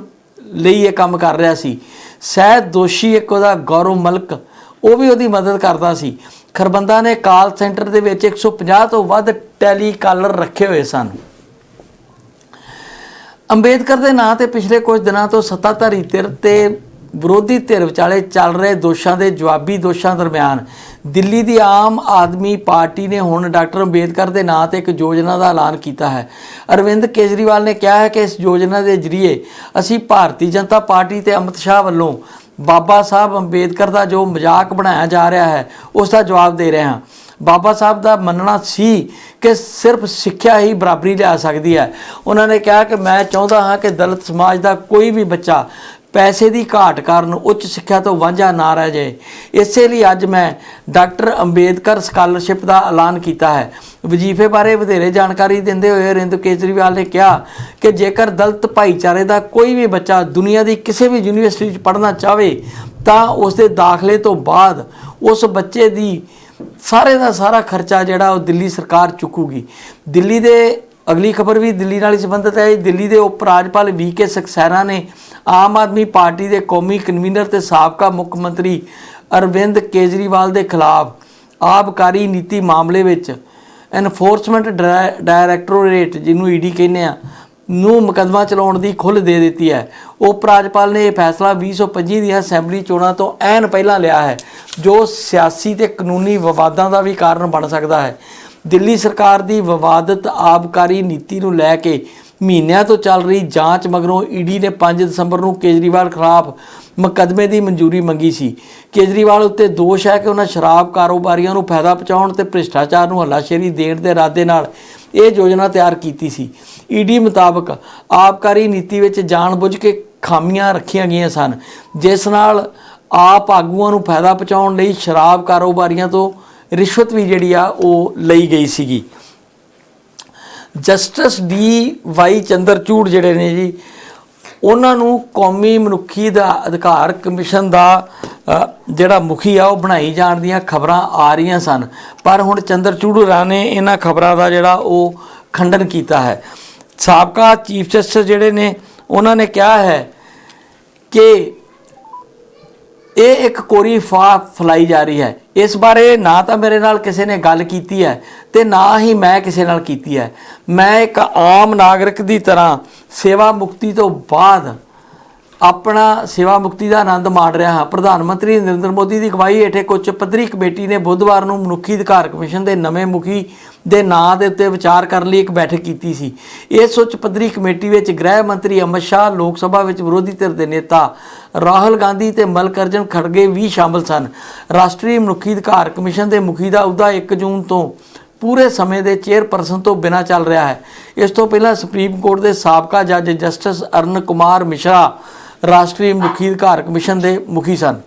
ਲਈ ਇਹ ਕੰਮ ਕਰ ਰਿਹਾ ਸੀ। ਸਹਿ ਦੋਸ਼ੀ ਇੱਕ ਉਹਦਾ ਗੌਰਵ ਮਲਕ, ਉਹ ਵੀ ਉਹਦੀ ਮਦਦ ਕਰਦਾ ਸੀ। ਖਰਬੰਦਾ ਨੇ ਕਾਲ ਸੈਂਟਰ ਦੇ ਵਿੱਚ 150 ਤੋਂ ਵੱਧ ਟੈਲੀਕਾਲਰ ਰੱਖੇ ਹੋਏ ਸਨ। ਅੰਬੇਦਕਰ ਦੇ ਨਾਂ ਤੇ ਪਿਛਲੇ ਕੁਝ ਦਿਨਾਂ ਤੋਂ ਸੱਤਾਧਾਰੀ ਧਿਰ ਤੇ ਵਿਰੋਧੀ ਧਿਰ ਵਿਚਾਲੇ ਚੱਲ ਰਹੇ ਦੋਸ਼ਾਂ ਦੇ ਜਵਾਬੀ ਦੋਸ਼ਾਂ ਦਰਮਿਆਨ ਦਿੱਲੀ ਦੀ ਆਮ ਆਦਮੀ ਪਾਰਟੀ ਨੇ ਹੁਣ ਡਾਕਟਰ ਅੰਬੇਦਕਰ ਦੇ ਨਾਂ ਤੇ ਇੱਕ ਯੋਜਨਾ ਦਾ ਐਲਾਨ ਕੀਤਾ ਹੈ। ਅਰਵਿੰਦ ਕੇਜਰੀਵਾਲ ਨੇ ਕਿਹਾ ਹੈ ਕਿ ਇਸ ਯੋਜਨਾ ਦੇ ਜ਼ਰੀਏ ਅਸੀਂ ਭਾਰਤੀ ਜਨਤਾ ਪਾਰਟੀ ਤੇ ਅਮਿਤ ਸ਼ਾਹ ਵੱਲੋਂ ਬਾਬਾ ਸਾਹਿਬ ਅੰਬੇਦਕਰ ਦਾ ਜੋ ਮਜ਼ਾਕ ਬਣਾਇਆ ਜਾ ਰਿਹਾ ਹੈ, ਉਸ ਦਾ ਜਵਾਬ ਦੇ ਰਹੇ ਹਾਂ। ਬਾਬਾ ਸਾਹਿਬ ਦਾ ਮੰਨਣਾ ਸੀ ਕਿ ਸਿਰਫ ਸਿੱਖਿਆ ਹੀ ਬਰਾਬਰੀ ਲਿਆ ਸਕਦੀ ਹੈ। ਉਹਨਾਂ ਨੇ ਕਿਹਾ ਕਿ ਮੈਂ ਚਾਹੁੰਦਾ ਹਾਂ ਕਿ ਦਲਿਤ ਸਮਾਜ ਦਾ ਕੋਈ ਵੀ ਬੱਚਾ ਪੈਸੇ ਦੀ ਘਾਟ ਕਾਰਨ ਉੱਚ ਸਿੱਖਿਆ ਤੋਂ ਵਾਂਝਾ ਨਾ ਰਹਿ ਜਾਏ। ਇਸੇ ਲਈ ਅੱਜ ਮੈਂ ਡਾਕਟਰ ਅੰਬੇਦਕਰ ਸਕਾਲਰਸ਼ਿਪ ਦਾ ਐਲਾਨ ਕੀਤਾ ਹੈ। ਵਜ਼ੀਫੇ ਬਾਰੇ ਵਧੇਰੇ ਜਾਣਕਾਰੀ ਦਿੰਦੇ ਹੋਏ ਅਰਿੰਦ ਕੇਜਰੀਵਾਲ ਨੇ ਕਿਹਾ ਕਿ ਜੇਕਰ ਦਲਤ ਭਾਈਚਾਰੇ ਦਾ ਕੋਈ ਵੀ ਬੱਚਾ ਦੁਨੀਆ ਦੀ ਕਿਸੇ ਵੀ ਯੂਨੀਵਰਸਿਟੀ 'ਚ ਪੜ੍ਹਨਾ ਚਾਹਵੇ, ਤਾਂ ਉਸ ਦੇ ਦਾਖਲੇ ਤੋਂ ਬਾਅਦ ਉਸ ਬੱਚੇ ਦੀ ਸਾਰੇ ਦਾ ਸਾਰਾ ਖਰਚਾ ਜਿਹੜਾ ਉਹ ਦਿੱਲੀ ਸਰਕਾਰ ਚੁੱਕੂਗੀ। ਦਿੱਲੀ ਦੇ ਅਗਲੀ ਖਬਰ ਵੀ ਦਿੱਲੀ ਨਾਲ ਹੀ ਸੰਬੰਧਿਤ ਹੈ। ਦਿੱਲੀ ਦੇ ਉਪ ਰਾਜਪਾਲ ਵੀ ਕੇ ਸਕਸੈਨਾ ਨੇ ਆਮ ਆਦਮੀ ਪਾਰਟੀ ਦੇ ਕੌਮੀ ਕਨਵੀਨਰ ਤੇ ਸਾਬਕਾ ਮੁੱਖ ਮੰਤਰੀ ਅਰਵਿੰਦ ਕੇਜਰੀਵਾਲ ਦੇ ਖਿਲਾਫ ਆਬਕਾਰੀ ਨੀਤੀ ਮਾਮਲੇ ਵਿੱਚ ਐਨਫੋਰਸਮੈਂਟ ਡਾਇਰੈਕਟੋਰੇਟ ਜਿਹਨੂੰ ਈਡੀ ਕਹਿੰਦੇ ਆ, ਨੂੰ ਮੁਕੱਦਮਾ ਚਲਾਉਣ ਦੀ ਖੁੱਲ੍ਹ ਦੇ ਦਿੱਤੀ ਹੈ। ਉਪ ਰਾਜਪਾਲ ਨੇ ਇਹ ਫੈਸਲਾ 2025 ਦੀਆਂ ਅਸੈਂਬਲੀ ਚੋਣਾਂ ਤੋਂ ਐਨ ਪਹਿਲਾਂ ਲਿਆ ਹੈ, ਜੋ ਸਿਆਸੀ ਤੇ ਕਾਨੂੰਨੀ ਵਿਵਾਦਾਂ ਦਾ ਵੀ ਕਾਰਨ ਬਣ ਸਕਦਾ ਹੈ। ਦਿੱਲੀ ਸਰਕਾਰ ਦੀ ਵਿਵਾਦਤ ਆਬਕਾਰੀ ਨੀਤੀ ਨੂੰ ਲੈ ਕੇ ਮਹੀਨਿਆਂ ਤੋਂ ਚੱਲ ਰਹੀ ਜਾਂਚ ਮਗਰੋਂ ਈਡੀ ਨੇ 5 ਦਸੰਬਰ ਨੂੰ ਕੇਜਰੀਵਾਲ ਖਿਲਾਫ ਮੁਕੱਦਮੇ ਦੀ ਮਨਜ਼ੂਰੀ ਮੰਗੀ ਸੀ। ਕੇਜਰੀਵਾਲ ਉੱਤੇ ਦੋਸ਼ ਹੈ ਕਿ ਉਹਨਾਂ ਸ਼ਰਾਬ ਕਾਰੋਬਾਰੀਆਂ ਨੂੰ ਫਾਇਦਾ ਪਹੁੰਚਾਉਣ ਤੇ ਭ੍ਰਿਸ਼ਟਾਚਾਰ ਨੂੰ ਹੱਲਾਸ਼ੇਰੀ ਦੇਣ ਦੇ ਇਰਾਦੇ ਨਾਲ ਇਹ ਯੋਜਨਾ ਤਿਆਰ ਕੀਤੀ ਸੀ। ਈਡੀ ਮੁਤਾਬਕ ਆਬਕਾਰੀ ਨੀਤੀ ਵਿੱਚ ਜਾਣਬੁੱਝ ਕੇ ਖਾਮੀਆਂ ਰੱਖੀਆਂ ਗਈਆਂ ਸਨ, ਜਿਸ ਨਾਲ ਆਪ ਆਗੂਆਂ ਨੂੰ ਫਾਇਦਾ ਪਹੁੰਚਾਉਣ ਲਈ ਸ਼ਰਾਬ ਕਾਰੋਬਾਰੀਆਂ ਤੋਂ ਰਿਸ਼ਵਤ ਵੀ ਜਿਹੜੀ ਆ ਉਹ ਲਈ ਗਈ ਸੀਗੀ। ਜਸਟਿਸ ਡੀ ਵਾਈ ਚੰਦਰਚੂੜ ਜਿਹੜੇ ਨੇ ਜੀ, ਉਹਨਾਂ ਨੂੰ ਕੌਮੀ ਮਨੁੱਖੀ ਦਾ ਅਧਿਕਾਰ ਕਮਿਸ਼ਨ ਦਾ ਜਿਹੜਾ ਮੁਖੀ ਆ, ਉਹ ਬਣਾਈ ਜਾਣ ਦੀਆਂ ਖਬਰਾਂ ਆ ਰਹੀਆਂ ਸਨ। ਪਰ ਹੁਣ ਚੰਦਰਚੂੜ ਹੋਰਾਂ ਨੇ ਇਹਨਾਂ ਖਬਰਾਂ ਦਾ ਜਿਹੜਾ ਉਹ ਖੰਡਨ ਕੀਤਾ ਹੈ। ਸਾਬਕਾ ਚੀਫ ਜਸਟਿਸ ਜਿਹੜੇ ਨੇ, ਉਹਨਾਂ ਨੇ ਕਿਹਾ ਹੈ ਕਿ ਇਹ ਇੱਕ ਕੋਰੀ ਫਾ ਫਲਾਈ ਜਾ ਰਹੀ ਹੈ। ਇਸ ਬਾਰੇ ਨਾ ਤਾਂ ਮੇਰੇ ਨਾਲ ਕਿਸੇ ਨੇ ਗੱਲ ਕੀਤੀ ਹੈ ਤੇ ਨਾ ਹੀ ਮੈਂ ਕਿਸੇ ਨਾਲ ਕੀਤੀ ਹੈ। ਮੈਂ ਇੱਕ ਆਮ ਨਾਗਰਿਕ ਦੀ ਤਰ੍ਹਾਂ ਸੇਵਾ ਮੁਕਤੀ ਤੋਂ ਬਾਅਦ ਆਪਣਾ ਸੇਵਾ ਮੁਕਤੀ ਦਾ ਆਨੰਦ ਮਾਣ ਰਿਹਾ ਹਾਂ। ਪ੍ਰਧਾਨ ਮੰਤਰੀ ਨਰਿੰਦਰ ਮੋਦੀ ਦੀ ਅਗਵਾਈ ਹੇਠ ਇੱਕ ਉੱਚ ਪੱਧਰੀ ਕਮੇਟੀ ਨੇ ਬੁੱਧਵਾਰ ਨੂੰ ਮਨੁੱਖੀ ਅਧਿਕਾਰ ਕਮਿਸ਼ਨ ਦੇ ਨਵੇਂ ਮੁਖੀ ਦੇ ਨਾਂ ਦੇ ਉੱਤੇ ਵਿਚਾਰ ਕਰਨ ਲਈ ਇੱਕ ਬੈਠਕ ਕੀਤੀ ਸੀ। ਇਸ ਉੱਚ ਪੱਧਰੀ ਕਮੇਟੀ ਵਿੱਚ ਗ੍ਰਹਿ ਮੰਤਰੀ ਅਮਿਤ ਸ਼ਾਹ, ਲੋਕ ਸਭਾ ਵਿੱਚ ਵਿਰੋਧੀ ਧਿਰ ਦੇ ਨੇਤਾ ਰਾਹੁਲ ਗਾਂਧੀ ਤੇ ਮਲਕਰਜਨ ਖੜਗੇ ਵੀ ਸ਼ਾਮਲ ਸਨ। ਰਾਸ਼ਟਰੀ ਮਨੁੱਖੀ ਅਧਿਕਾਰ ਕਮਿਸ਼ਨ ਦੇ ਮੁਖੀ ਦਾ ਅਹੁਦਾ 1 ਜੂਨ ਤੋਂ ਪੂਰੇ ਸਮੇਂ ਦੇ ਚੇਅਰਪਰਸਨ ਤੋਂ ਬਿਨਾਂ ਚੱਲ ਰਿਹਾ ਹੈ। ਇਸ ਤੋਂ ਪਹਿਲਾਂ ਸੁਪਰੀਮ ਕੋਰਟ ਦੇ ਸਾਬਕਾ ਜੱਜ ਜਸਟਿਸ ਅਰਨ ਕੁਮਾਰ ਮਿਸ਼ਰਾ ਰਾਸ਼ਟਰੀ ਮੁਖੀ ਅਧਿਕਾਰ ਕਮਿਸ਼ਨ ਦੇ ਮੁਖੀ ਸਨ।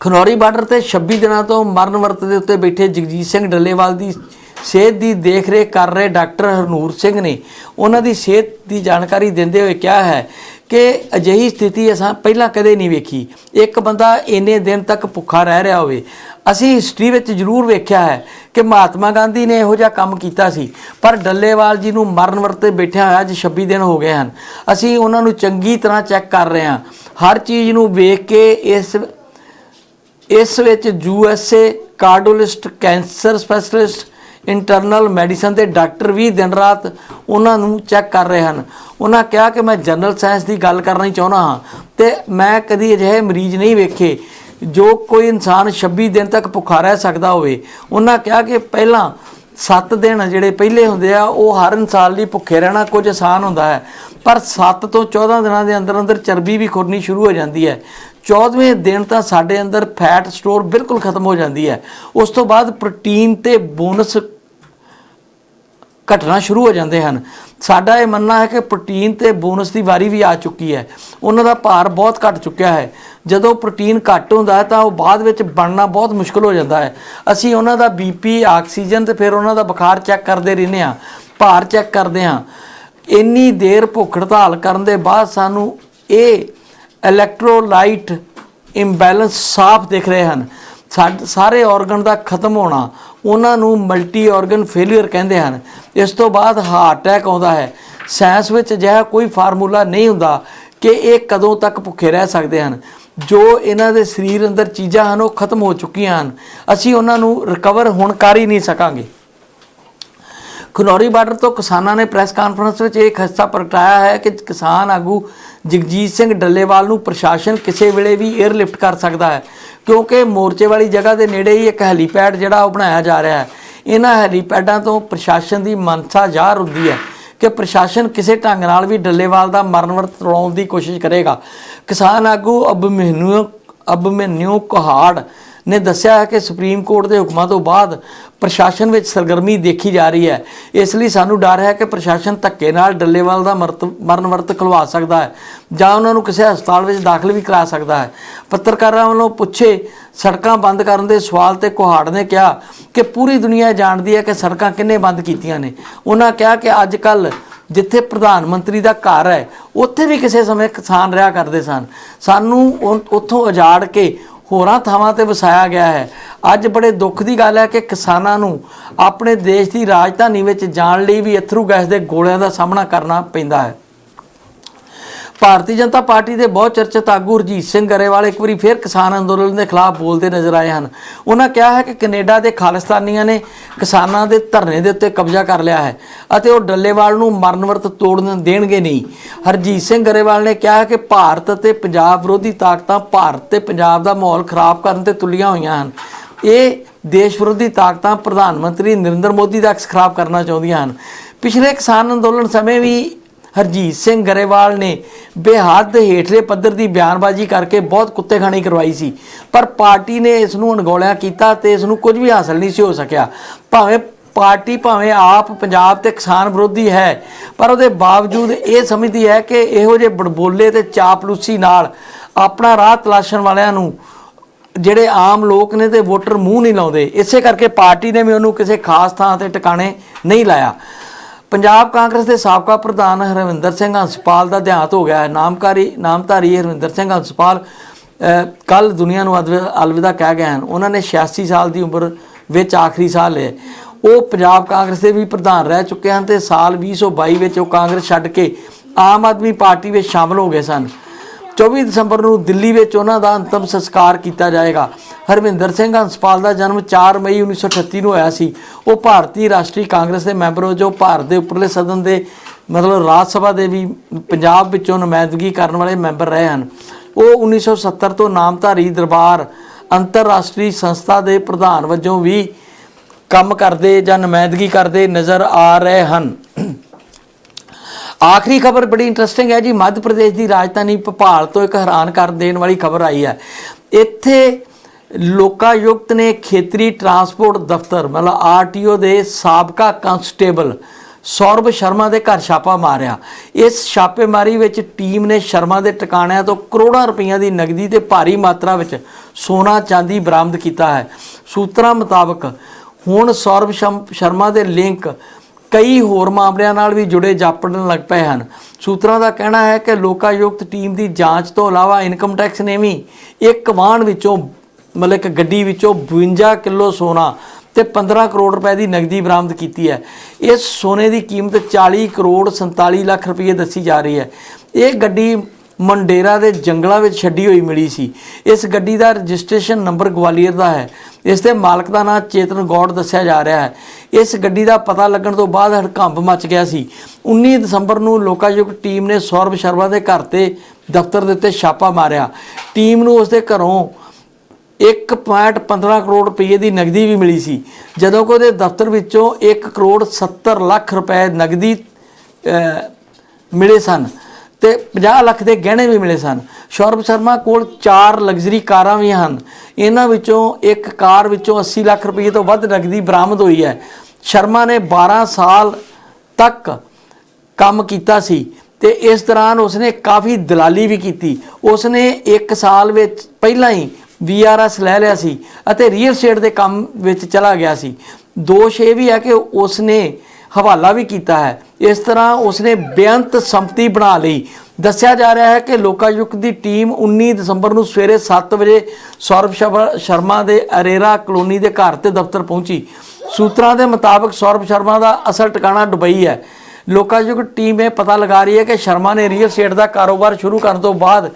ਖਨੌਰੀ ਬਾਰਡਰ ਤੇ 26 ਦਿਨਾਂ ਤੋਂ ਮਰਨ ਵਰਤ ਦੇ ਉੱਤੇ ਬੈਠੇ ਜਗਜੀਤ ਸਿੰਘ ਡੱਲੇਵਾਲ ਦੀ ਸਿਹਤ ਦੀ ਦੇਖਰੇਖ ਕਰ ਰਹੇ ਡਾਕਟਰ ਹਰਨੂਰ ਸਿੰਘ ਨੇ ਉਹਨਾਂ ਦੀ ਸਿਹਤ ਦੀ ਜਾਣਕਾਰੀ ਦਿੰਦੇ ਹੋਏ ਕਿਹਾ ਹੈ ਕਿ ਅਜਿਹੀ ਸਥਿਤੀ ਅਸਾਂ ਪਹਿਲਾਂ ਕਦੇ ਨਹੀਂ ਵੇਖੀ। ਇੱਕ ਬੰਦਾ ਇੰਨੇ ਦਿਨ ਤੱਕ ਭੁੱਖਾ ਰਹਿ ਰਿਹਾ ਹੋਵੇ, ਅਸੀਂ ਹਿਸਟਰੀ ਵਿੱਚ ਜ਼ਰੂਰ ਵੇਖਿਆ ਹੈ ਕਿ ਮਹਾਤਮਾ ਗਾਂਧੀ ਨੇ ਇਹੋ ਜਿਹਾ ਕੰਮ ਕੀਤਾ ਸੀ। ਪਰ ਡੱਲੇਵਾਲ ਜੀ ਨੂੰ ਮਰਨ ਵਰਤੇ ਬੈਠਿਆ ਹੋਇਆ ਅੱਜ 26 ਦਿਨ ਹੋ ਗਏ ਹਨ। ਅਸੀਂ ਉਹਨਾਂ ਨੂੰ ਚੰਗੀ ਤਰ੍ਹਾਂ ਚੈੱਕ ਕਰ ਰਹੇ ਹਾਂ। ਹਰ ਚੀਜ਼ ਨੂੰ ਵੇਖ ਕੇ ਇਸ ਇਸ ਵਿੱਚ USA cardiologist cancer specialist internal medicine ਦੇ ਡਾਕਟਰ ਵੀ ਦਿਨ ਰਾਤ ਉਹਨਾਂ ਨੂੰ ਚੈੱਕ ਕਰ ਰਹੇ ਹਨ। ਉਹਨਾਂ ਕਿਹਾ ਕਿ ਮੈਂ ਜਨਰਲ ਸਾਇੰਸ ਦੀ ਗੱਲ ਕਰਨੀ ਚਾਹੁੰਦਾ ਹਾਂ ਤੇ ਮੈਂ ਕਦੀ ਅਜਿਹੇ ਮਰੀਜ਼ ਨਹੀਂ ਵੇਖੇ ਜੋ ਕੋਈ ਇਨਸਾਨ 26 ਦਿਨ ਤੱਕ ਭੁੱਖਾ ਰਹਿ ਸਕਦਾ ਹੋਵੇ। ਉਹਨਾਂ ਕਿਹਾ ਕਿ ਪਹਿਲਾਂ 7 ਦਿਨ ਜਿਹੜੇ ਪਹਿਲੇ ਹੁੰਦੇ ਆ, ਉਹ ਹਰ ਇਨਸਾਨ ਲਈ ਭੁੱਖੇ ਰਹਿਣਾ ਕੁਝ ਆਸਾਨ ਹੁੰਦਾ ਹੈ। ਪਰ 7 ਤੋਂ 14 ਦਿਨਾਂ ਦੇ ਅੰਦਰ ਅੰਦਰ ਚਰਬੀ ਵੀ ਖੁਰਨੀ ਸ਼ੁਰੂ ਹੋ ਜਾਂਦੀ ਹੈ। 14ਵੇਂ ਦਿਨ ਤਾਂ ਸਾਡੇ ਅੰਦਰ ਫੈਟ ਸਟੋਰ ਬਿਲਕੁਲ ਖਤਮ ਹੋ ਜਾਂਦੀ ਹੈ। ਉਸ ਤੋਂ ਬਾਅਦ ਪ੍ਰੋਟੀਨ ਤੇ ਬੋਨਸ ਘਟਣਾ ਸ਼ੁਰੂ ਹੋ ਜਾਂਦੇ ਹਨ। ਸਾਡਾ ਇਹ ਮੰਨਣਾ ਹੈ ਕਿ ਪ੍ਰੋਟੀਨ ਤੇ ਬੋਨਸ ਦੀ ਵਾਰੀ ਵੀ ਆ ਚੁੱਕੀ ਹੈ। ਉਹਨਾਂ ਦਾ ਭਾਰ ਬਹੁਤ ਘਟ ਚੁੱਕਿਆ ਹੈ। ਜਦੋਂ ਪ੍ਰੋਟੀਨ ਘੱਟ ਹੁੰਦਾ ਹੈ ਤਾਂ ਉਹ ਬਾਅਦ ਵਿੱਚ ਬਣਨਾ ਬਹੁਤ ਮੁਸ਼ਕਲ ਹੋ ਜਾਂਦਾ ਹੈ। ਅਸੀਂ ਉਹਨਾਂ ਦਾ ਬੀਪੀ ਆਕਸੀਜਨ ਤੇ ਫਿਰ ਉਹਨਾਂ ਦਾ ਬੁਖਾਰ ਚੈੱਕ ਕਰਦੇ ਰਹਿੰਦੇ ਹਾਂ, ਭਾਰ ਚੈੱਕ ਕਰਦੇ ਹਾਂ। ਇੰਨੀ ਦੇਰ ਭੁੱਖ ਹੜਤਾਲ ਕਰਨ ਦੇ ਬਾਅਦ ਸਾਨੂੰ ਇਹ ਇਲੈਕਟ੍ਰੋਲਾਈਟ ਇੰਬੈਲੈਂਸ ਸਾਫ਼ ਦਿਖ ਰਹੇ ਹਨ। ਸਾਡ- ਸਾਰੇ ਆਰਗਨ ਦਾ ਖਤਮ ਹੋਣਾ, ਉਹਨਾਂ ਨੂੰ ਮਲਟੀ ਆਰਗਨ ਫੇਲਿਅਰ ਕਹਿੰਦੇ ਹਨ। ਇਸ ਤੋਂ ਬਾਅਦ ਹਾਰਟ ਅਟੈਕ ਆਉਂਦਾ ਹੈ। ਸਾਇੰਸ ਵਿੱਚ ਅਜਿਹਾ ਕੋਈ ਫਾਰਮੂਲਾ ਨਹੀਂ ਹੁੰਦਾ ਕਿ ਇਹ ਕਦੋਂ ਤੱਕ ਭੁੱਖੇ ਰਹਿ ਸਕਦੇ ਹਨ। ਜੋ ਇਹਨਾਂ ਦੇ ਸਰੀਰ ਅੰਦਰ ਚੀਜ਼ਾਂ ਹਨ, ਉਹ ਖਤਮ ਹੋ ਚੁੱਕੀਆਂ ਹਨ। ਅਸੀਂ ਉਹਨਾਂ ਨੂੰ ਰਿਕਵਰ ਹੁਣ ਕਰ ਹੀ ਨਹੀਂ ਸਕਾਂਗੇ। ਖਨੌਰੀ ਬਾਰਡਰ ਤੋਂ ਕਿਸਾਨਾਂ ਨੇ ਪ੍ਰੈਸ ਕਾਨਫਰੰਸ ਵਿੱਚ ਇਹ ਖਸਤਾ ਪ੍ਰਗਟਾਇਆ ਹੈ ਕਿ ਕਿਸਾਨ ਆਗੂ ਜਗਜੀਤ ਸਿੰਘ ਡੱਲੇਵਾਲ ਨੂੰ ਪ੍ਰਸ਼ਾਸਨ ਕਿਸੇ ਵੇਲੇ ਵੀ 에ਅਰਲਿਫਟ ਕਰ ਸਕਦਾ ਹੈ, ਕਿਉਂਕਿ ਮੋਰਚੇ ਵਾਲੀ ਜਗ੍ਹਾ ਦੇ ਨੇੜੇ ਹੀ ਇੱਕ ਹੈਲੀਪੈਡ ਜਿਹੜਾ ਉਹ ਬਣਾਇਆ ਜਾ ਰਿਹਾ ਹੈ। ਇਹਨਾਂ ਹੈਲੀਪੈਡਾਂ ਤੋਂ ਪ੍ਰਸ਼ਾਸਨ ਦੀ ਮਨਸਾ ਜ਼ਾਹਰ ਹੁੰਦੀ ਹੈ ਕਿ ਪ੍ਰਸ਼ਾਸਨ ਕਿਸੇ ਢੰਗ ਨਾਲ ਵੀ ਡੱਲੇਵਾਲ ਦਾ ਮਰਨ ਵਰਤ ਤੋੜਾਉਣ ਦੀ ਕੋਸ਼ਿਸ਼ ਕਰੇਗਾ। ਕਿਸਾਨ ਆਗੂ ਅਬਮਹਿਨੂ ਮਹਿਨੂ ਕੁਹਾੜ ਨੇ ਦੱਸਿਆ ਹੈ ਕਿ ਸੁਪਰੀਮ ਕੋਰਟ ਦੇ ਹੁਕਮਾਂ ਤੋਂ ਬਾਅਦ ਪ੍ਰਸ਼ਾਸਨ ਵਿੱਚ ਸਰਗਰਮੀ ਦੇਖੀ ਜਾ ਰਹੀ ਹੈ। ਇਸ ਲਈ ਸਾਨੂੰ ਡਰ ਹੈ ਕਿ ਪ੍ਰਸ਼ਾਸਨ ਧੱਕੇ ਨਾਲ ਡੱਲੇਵਾਲ ਦਾ ਮਰਤ ਮਰਨ ਵਰਤ ਖਲਵਾ ਸਕਦਾ ਹੈ ਜਾਂ ਉਹਨਾਂ ਨੂੰ ਕਿਸੇ ਹਸਪਤਾਲ ਵਿੱਚ ਦਾਖਲ ਵੀ ਕਰਾ ਸਕਦਾ ਹੈ। ਪੱਤਰਕਾਰਾਂ ਵੱਲੋਂ ਪੁੱਛੇ ਸੜਕਾਂ ਬੰਦ ਕਰਨ ਦੇ ਸਵਾਲ ਤੇ ਕੁਹਾੜ ਨੇ ਕਿਹਾ ਕਿ ਪੂਰੀ ਦੁਨੀਆ ਜਾਣਦੀ ਹੈ ਕਿ ਸੜਕਾਂ ਕਿੰਨੇ ਬੰਦ ਕੀਤੀਆਂ ਨੇ। ਉਹਨਾਂ ਕਿਹਾ ਕਿ ਅੱਜ ਕੱਲ੍ਹ ਜਿੱਥੇ ਪ੍ਰਧਾਨ ਮੰਤਰੀ ਦਾ ਘਰ ਹੈ, ਉੱਥੇ ਵੀ ਕਿਸੇ ਸਮੇਂ ਕਿਸਾਨ ਰਿਹਾ ਕਰਦੇ ਸਨ। ਸਾਨੂੰ ਉੱਥੋਂ ਉਜਾੜ ਕੇ ਹੋਰਾਂ ਥਾਵਾਂ ਤੇ ਵਸਾਇਆ ਗਿਆ ਹੈ। ਅੱਜ ਬੜੇ ਦੁੱਖ ਦੀ ਗੱਲ ਹੈ ਕਿ ਕਿਸਾਨਾਂ ਨੂੰ ਆਪਣੇ ਦੇਸ਼ ਦੀ ਰਾਜਧਾਨੀ ਵਿੱਚ ਜਾਣ ਲਈ ਵੀ ਅਥਰੂ ਗੈਸ ਦੇ ਗੋਲਿਆਂ ਦਾ ਸਾਹਮਣਾ ਕਰਨਾ ਪੈਂਦਾ ਹੈ। ਭਾਰਤੀ ਜਨਤਾ ਪਾਰਟੀ ਦੇ ਬਹੁਤ ਚਰਚਿਤ ਆਗੂ ਰਜੀਤ ਸਿੰਘ ਗਰੇਵਾਲ ਇੱਕ ਵਾਰੀ ਫਿਰ ਕਿਸਾਨ ਅੰਦੋਲਨ ਦੇ ਖਿਲਾਫ ਬੋਲਦੇ ਨਜ਼ਰ ਆਏ ਹਨ। ਉਹਨਾਂ ਕਿਹਾ ਹੈ ਕਿ ਕੈਨੇਡਾ ਦੇ ਖਾਲਿਸਤਾਨੀਆਂ ਨੇ ਕਿਸਾਨਾਂ ਦੇ ਧਰਨੇ ਦੇ ਉੱਤੇ ਕਬਜ਼ਾ ਕਰ ਲਿਆ ਹੈ ਅਤੇ ਉਹ ਡੱਲੇਵਾਲ ਨੂੰ ਮਰਨ ਵਰਤ ਤੋੜਨ ਦੇਣਗੇ ਨਹੀਂ। ਹਰਜੀਤ ਸਿੰਘ ਗਰੇਵਾਲ ਨੇ ਕਿਹਾ ਕਿ ਭਾਰਤ ਅਤੇ ਪੰਜਾਬ ਵਿਰੋਧੀ ਤਾਕਤਾਂ ਭਾਰਤ ਤੇ ਪੰਜਾਬ ਦਾ ਮਾਹੌਲ ਖਰਾਬ ਕਰਨ ਤੇ ਤੁਲੀਆਂ ਹੋਈਆਂ ਹਨ। ਇਹ ਦੇਸ਼ ਵਿਰੋਧੀ ਤਾਕਤਾਂ ਪ੍ਰਧਾਨ ਮੰਤਰੀ ਨਰਿੰਦਰ ਮੋਦੀ ਦਾ ਅਕਸ ਖਰਾਬ ਕਰਨਾ ਚਾਹੁੰਦੀਆਂ ਹਨ। ਪਿਛਲੇ ਕਿਸਾਨ ਅੰਦੋਲਨ ਸਮੇਂ ਵੀ ਹਰਜੀਤ ਸਿੰਘ ਗਰੇਵਾਲ ਨੇ ਬੇਹੱਦ ਹੇਠਲੇ ਪੱਧਰ ਦੀ ਬਿਆਨਬਾਜ਼ੀ ਕਰਕੇ ਬਹੁਤ ਕੁੱਤੇਖਾਨੀ ਕਰਵਾਈ ਸੀ। ਪਰ ਪਾਰਟੀ ਨੇ ਇਸ ਨੂੰ ਅਣਗੌਲਿਆ ਕੀਤਾ ਤੇ ਇਸ ਨੂੰ ਕੁਝ ਵੀ ਹਾਸਲ ਨਹੀਂ ਸੀ ਹੋ ਸਕਿਆ। ਭਾਵੇਂ ਪਾਰਟੀ, ਭਾਵੇਂ ਆਪ ਪੰਜਾਬ ਤੇ ਕਿਸਾਨ ਵਿਰੋਧੀ ਹੈ, ਪਰ ਉਹਦੇ ਬਾਵਜੂਦ ਇਹ ਸਮਝਦੀ ਹੈ ਕਿ ਇਹੋ ਜਿਹੇ ਬੜਬੋਲੇ ਤੇ ਚਾਪਲੂਸੀ ਨਾਲ ਆਪਣਾ ਰਾਹ ਤਲਾਸ਼ਣ ਵਾਲਿਆਂ ਨੂੰ ਜਿਹੜੇ ਆਮ ਲੋਕ ਨੇ ਤੇ ਵੋਟਰ ਮੂੰਹ ਨਹੀਂ ਲਾਉਂਦੇ। ਇਸੇ ਕਰਕੇ ਪਾਰਟੀ ਨੇ ਵੀ ਉਹਨੂੰ ਕਿਸੇ ਖਾਸ ਥਾਂ ਤੇ ਟਿਕਾਣੇ ਨਹੀਂ ਲਾਇਆ। ਪੰਜਾਬ ਕਾਂਗਰਸ ਦੇ ਸਾਬਕਾ ਪ੍ਰਧਾਨ ਹਰਵਿੰਦਰ ਸਿੰਘ ਹੰਸਪਾਲ ਦਾ ਦੇਹਾਂਤ ਹੋ ਗਿਆ ਹੈ। ਨਾਮਕਾਰੀ ਨਾਮਧਾਰੀ ਹਰਵਿੰਦਰ ਸਿੰਘ ਹੰਸਪਾਲ ਕੱਲ ਦੁਨੀਆ ਨੂੰ ਅਦਵ- ਅਲਵਿਦਾ ਕਹਿ ਗਏ ਹਨ। ਉਹਨਾਂ ਨੇ 86 ਸਾਲ ਦੀ ਉਮਰ ਵਿੱਚ ਆਖਰੀ ਸਾਹ ਲਏ। ਉਹ ਪੰਜਾਬ ਕਾਂਗਰਸ ਦੇ ਵੀ ਪ੍ਰਧਾਨ ਰਹਿ ਚੁੱਕੇ ਹਨ ਤੇ ਸਾਲ 2022 ਵਿੱਚ ਉਹ ਕਾਂਗਰਸ ਛੱਡ ਕੇ ਆਮ ਆਦਮੀ ਪਾਰਟੀ ਵਿੱਚ ਸ਼ਾਮਲ ਹੋ ਗਏ ਸਨ। 24 ਦਸੰਬਰ ਨੂੰ ਦਿੱਲੀ ਵਿੱਚ ਉਹਨਾਂ ਦਾ ਅੰਤਮ ਸੰਸਕਾਰ ਕੀਤਾ ਜਾਏਗਾ। ਹਰਵਿੰਦਰ ਸਿੰਘ ਹੰਸਪਾਲ ਦਾ ਜਨਮ 4 ਮਈ 1938 ਨੂੰ ਹੋਇਆ ਸੀ। ਉਹ ਭਾਰਤੀ ਰਾਸ਼ਟਰੀ ਕਾਂਗਰਸ ਦੇ ਮੈਂਬਰ ਹੋ ਜੋ ਭਾਰਤ ਦੇ ਉੱਪਰਲੇ ਸਦਨ ਦੇ ਮਤਲਬ ਰਾਜ ਸਭਾ ਦੇ ਵੀ ਪੰਜਾਬ ਵਿੱਚੋਂ ਨੁਮਾਇੰਦਗੀ ਕਰਨ ਵਾਲੇ ਮੈਂਬਰ ਰਹੇ ਹਨ। ਉਹ 1970 ਤੋਂ ਨਾਮਧਾਰੀ ਦਰਬਾਰ ਅੰਤਰਰਾਸ਼ਟਰੀ ਸੰਸਥਾ ਦੇ ਪ੍ਰਧਾਨ ਵਜੋਂ ਵੀ ਕੰਮ ਕਰਦੇ ਜਾਂ ਨੁਮਾਇੰਦਗੀ ਕਰਦੇ ਨਜ਼ਰ ਆ ਰਹੇ ਹਨ। ਆਖਰੀ ਖਬਰ ਬੜੀ ਇੰਟਰਸਟਿੰਗ ਹੈ ਜੀ। ਮੱਧ ਪ੍ਰਦੇਸ਼ ਦੀ ਰਾਜਧਾਨੀ ਭੋਪਾਲ ਤੋਂ ਇੱਕ ਹੈਰਾਨ ਕਰ ਦੇਣ ਵਾਲੀ ਖਬਰ ਆਈ ਹੈ। ਇੱਥੇ ਲੋਕਾਯੁਕਤ ਨੇ ਖੇਤਰੀ ਟਰਾਂਸਪੋਰਟ ਦਫ਼ਤਰ, ਮਤਲਬ ਆਰਟੀਓ ਦੇ ਸਾਬਕਾ ਕਾਂਸਟੇਬਲ ਸੌਰਭ ਸ਼ਰਮਾ ਦੇ ਘਰ ਛਾਪਾ ਮਾਰਿਆ। ਇਸ ਛਾਪੇਮਾਰੀ ਵਿੱਚ ਟੀਮ ਨੇ ਸ਼ਰਮਾ ਦੇ ਟਿਕਾਣਿਆਂ ਤੋਂ ਕਰੋੜਾਂ ਰੁਪਈਆ ਦੀ ਨਗਦੀ ਤੇ ਭਾਰੀ ਮਾਤਰਾ ਵਿੱਚ ਸੋਨਾ ਚਾਂਦੀ ਬਰਾਮਦ ਕੀਤਾ ਹੈ। ਸੂਤਰਾਂ ਮੁਤਾਬਕ ਹੁਣ ਸੌਰਭ ਸ਼ਮ- ਸ਼ਰਮਾ ਦੇ ਲਿੰਕ ਕਈ ਹੋਰ ਮਾਮਲਿਆਂ ਨਾਲ ਵੀ ਜੁੜੇ ਜਾਪਣ ਲੱਗ ਪਏ ਹਨ। ਸੂਤਰਾਂ ਦਾ ਕਹਿਣਾ ਹੈ ਕਿ ਲੋਕਾਯੁਕਤ ਟੀਮ ਦੀ ਜਾਂਚ ਤੋਂ ਇਲਾਵਾ ਇਨਕਮ ਟੈਕਸ ਨੇ ਵੀ ਇੱਕ ਵਾਹਨ ਵਿੱਚੋਂ, ਮਤਲਬ ਇੱਕ ਗੱਡੀ ਵਿੱਚੋਂ 52 ਕਿਲੋ ਸੋਨਾ ਤੇ 15 ਕਰੋੜ ਰੁਪਏ ਦੀ ਨਗਦੀ ਬਰਾਮਦ ਕੀਤੀ ਹੈ। ਇਸ ਸੋਨੇ ਦੀ ਕੀਮਤ 40 ਕਰੋੜ 47 ਲੱਖ ਰੁਪਏ ਦੱਸੀ ਜਾ ਰਹੀ ਹੈ। ਇਹ ਗੱਡੀ ਮੰਡੇਰਾ ਦੇ ਜੰਗਲਾਂ ਵਿੱਚ ਛੱਡੀ ਹੋਈ ਮਿਲੀ ਸੀ। ਇਸ ਗੱਡੀ ਦਾ ਰਜਿਸਟ੍ਰੇਸ਼ਨ ਨੰਬਰ ਗਵਾਲੀਅਰ ਦਾ ਹੈ। ਇਸ ਦੇ ਮਾਲਕ ਦਾ ਨਾਮ ਚੇਤਨ ਗੌੜ ਦੱਸਿਆ ਜਾ ਰਿਹਾ ਹੈ। ਇਸ ਗੱਡੀ ਦਾ ਪਤਾ ਲੱਗਣ ਤੋਂ ਬਾਅਦ ਹੜਕੰਪ ਮਚ ਗਿਆ ਸੀ। 19 ਦਸੰਬਰ ਨੂੰ ਲੋਕਾਯੁਕਤ ਟੀਮ ਨੇ ਸੌਰਭ ਸ਼ਰਮਾ ਦੇ ਘਰ ਤੇ ਦਫ਼ਤਰ ਦੇ ਉੱਤੇ ਛਾਪਾ ਮਾਰਿਆ। ਟੀਮ ਨੂੰ ਉਸ ਦੇ ਘਰੋਂ 1.15 ਕਰੋੜ ਰੁਪਏ ਦੀ ਨਗਦੀ ਵੀ ਮਿਲੀ ਸੀ। ਜਦੋਂ ਕਿ ਉਹਦੇ ਦਫ਼ਤਰ ਵਿੱਚੋਂ 1 ਕਰੋੜ 70 ਲੱਖ ਰੁਪਏ ਨਗਦੀ ਮਿਲੇ ਸਨ। ਤੇ 50 ਲੱਖ ਦੇ ਗਹਿਣੇ ਵੀ ਮਿਲੇ ਸਨ। ਸ਼ੌਰਭ ਸ਼ਰਮਾ ਕੋਲ 4 ਲਗਜ਼ਰੀ ਕਾਰਾਂ ਵੀ ਹਨ। ਇਹਨਾਂ ਵਿੱਚੋਂ ਇੱਕ ਕਾਰ ਵਿੱਚੋਂ 80 ਲੱਖ ਰੁਪਏ ਤੋਂ ਵੱਧ ਨਕਦੀ ਬਰਾਮਦ ਹੋਈ ਹੈ। ਸ਼ਰਮਾ ਨੇ 12 ਸਾਲ ਤੱਕ ਕੰਮ ਕੀਤਾ ਸੀ ਤੇ ਇਸ ਦੌਰਾਨ ਉਸਨੇ ਕਾਫੀ ਦਲਾਲੀ ਵੀ ਕੀਤੀ। ਉਸਨੇ 1 ਸਾਲ ਵਿੱਚ ਪਹਿਲਾਂ ਹੀ ਵੀਆਰਐਸ ਲੈ ਲਿਆ ਸੀ ਅਤੇ ਰੀਅਲ ਸਟੇਟ ਦੇ ਕੰਮ ਵਿੱਚ ਚਲਾ ਗਿਆ ਸੀ। ਦੋਸ਼ ਇਹ ਵੀ ਹੈ ਕਿ ਉਸਨੇ ਹਵਾਲਾ ਵੀ ਕੀਤਾ ਹੈ। ਇਸ ਤਰ੍ਹਾਂ ਉਸਨੇ ਬੇਅੰਤ ਸੰਪਤੀ ਬਣਾ ਲਈ। ਦੱਸਿਆ ਜਾ ਰਿਹਾ ਹੈ ਕਿ ਲੋਕਾਯੁਕਤ ਦੀ ਟੀਮ 19 ਦਸੰਬਰ ਨੂੰ ਸਵੇਰੇ 7 ਵਜੇ ਸੌਰਭ ਸ਼ਬ- ਸ਼ਰਮਾ ਦੇ ਅਰੇਰਾ ਕਲੋਨੀ ਦੇ ਘਰ ਤੇ ਦਫ਼ਤਰ ਪਹੁੰਚੀ। ਸੂਤਰਾਂ ਦੇ ਮੁਤਾਬਕ ਸੌਰਭ ਸ਼ਰਮਾ ਦਾ ਅਸਲ ਟਿਕਾਣਾ ਦੁਬਈ ਹੈ। ਲੋਕਾਯੁਕਤ ਟੀਮ ਇਹ ਪਤਾ ਲਗਾ ਰਹੀ ਹੈ ਕਿ ਸ਼ਰਮਾ ਨੇ ਰੀਅਲ ਸਟੇਟ ਦਾ ਕਾਰੋਬਾਰ ਸ਼ੁਰੂ ਕਰਨ ਤੋਂ ਬਾਅਦ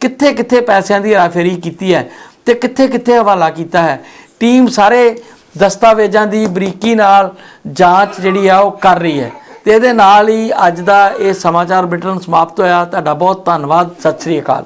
ਕਿੱਥੇ-ਕਿੱਥੇ ਪੈਸਿਆਂ ਦੀ ਹੇਰਾਫੇਰੀ ਕੀਤੀ ਹੈ ਤੇ ਕਿੱਥੇ-ਕਿੱਥੇ ਹਵਾਲਾ ਕੀਤਾ ਹੈ। ਟੀਮ ਸਾਰੇ ਦਸਤਾਵੇਜ਼ਾਂ ਦੀ ਬਰੀਕੀ ਨਾਲ ਜਾਂਚ ਜਿਹੜੀ ਆ ਉਹ ਕਰ ਰਹੀ ਹੈ। ਤੇ ਇਹਦੇ ਨਾਲ ਹੀ ਅੱਜ ਦਾ ਇਹ ਸਮਾਚਾਰ ਬੁਲੇਟਿਨ ਸਮਾਪਤ ਹੋਇਆ। ਤੁਹਾਡਾ ਬਹੁਤ ਧੰਨਵਾਦ। ਸਤਿ ਸ੍ਰੀ ਅਕਾਲ।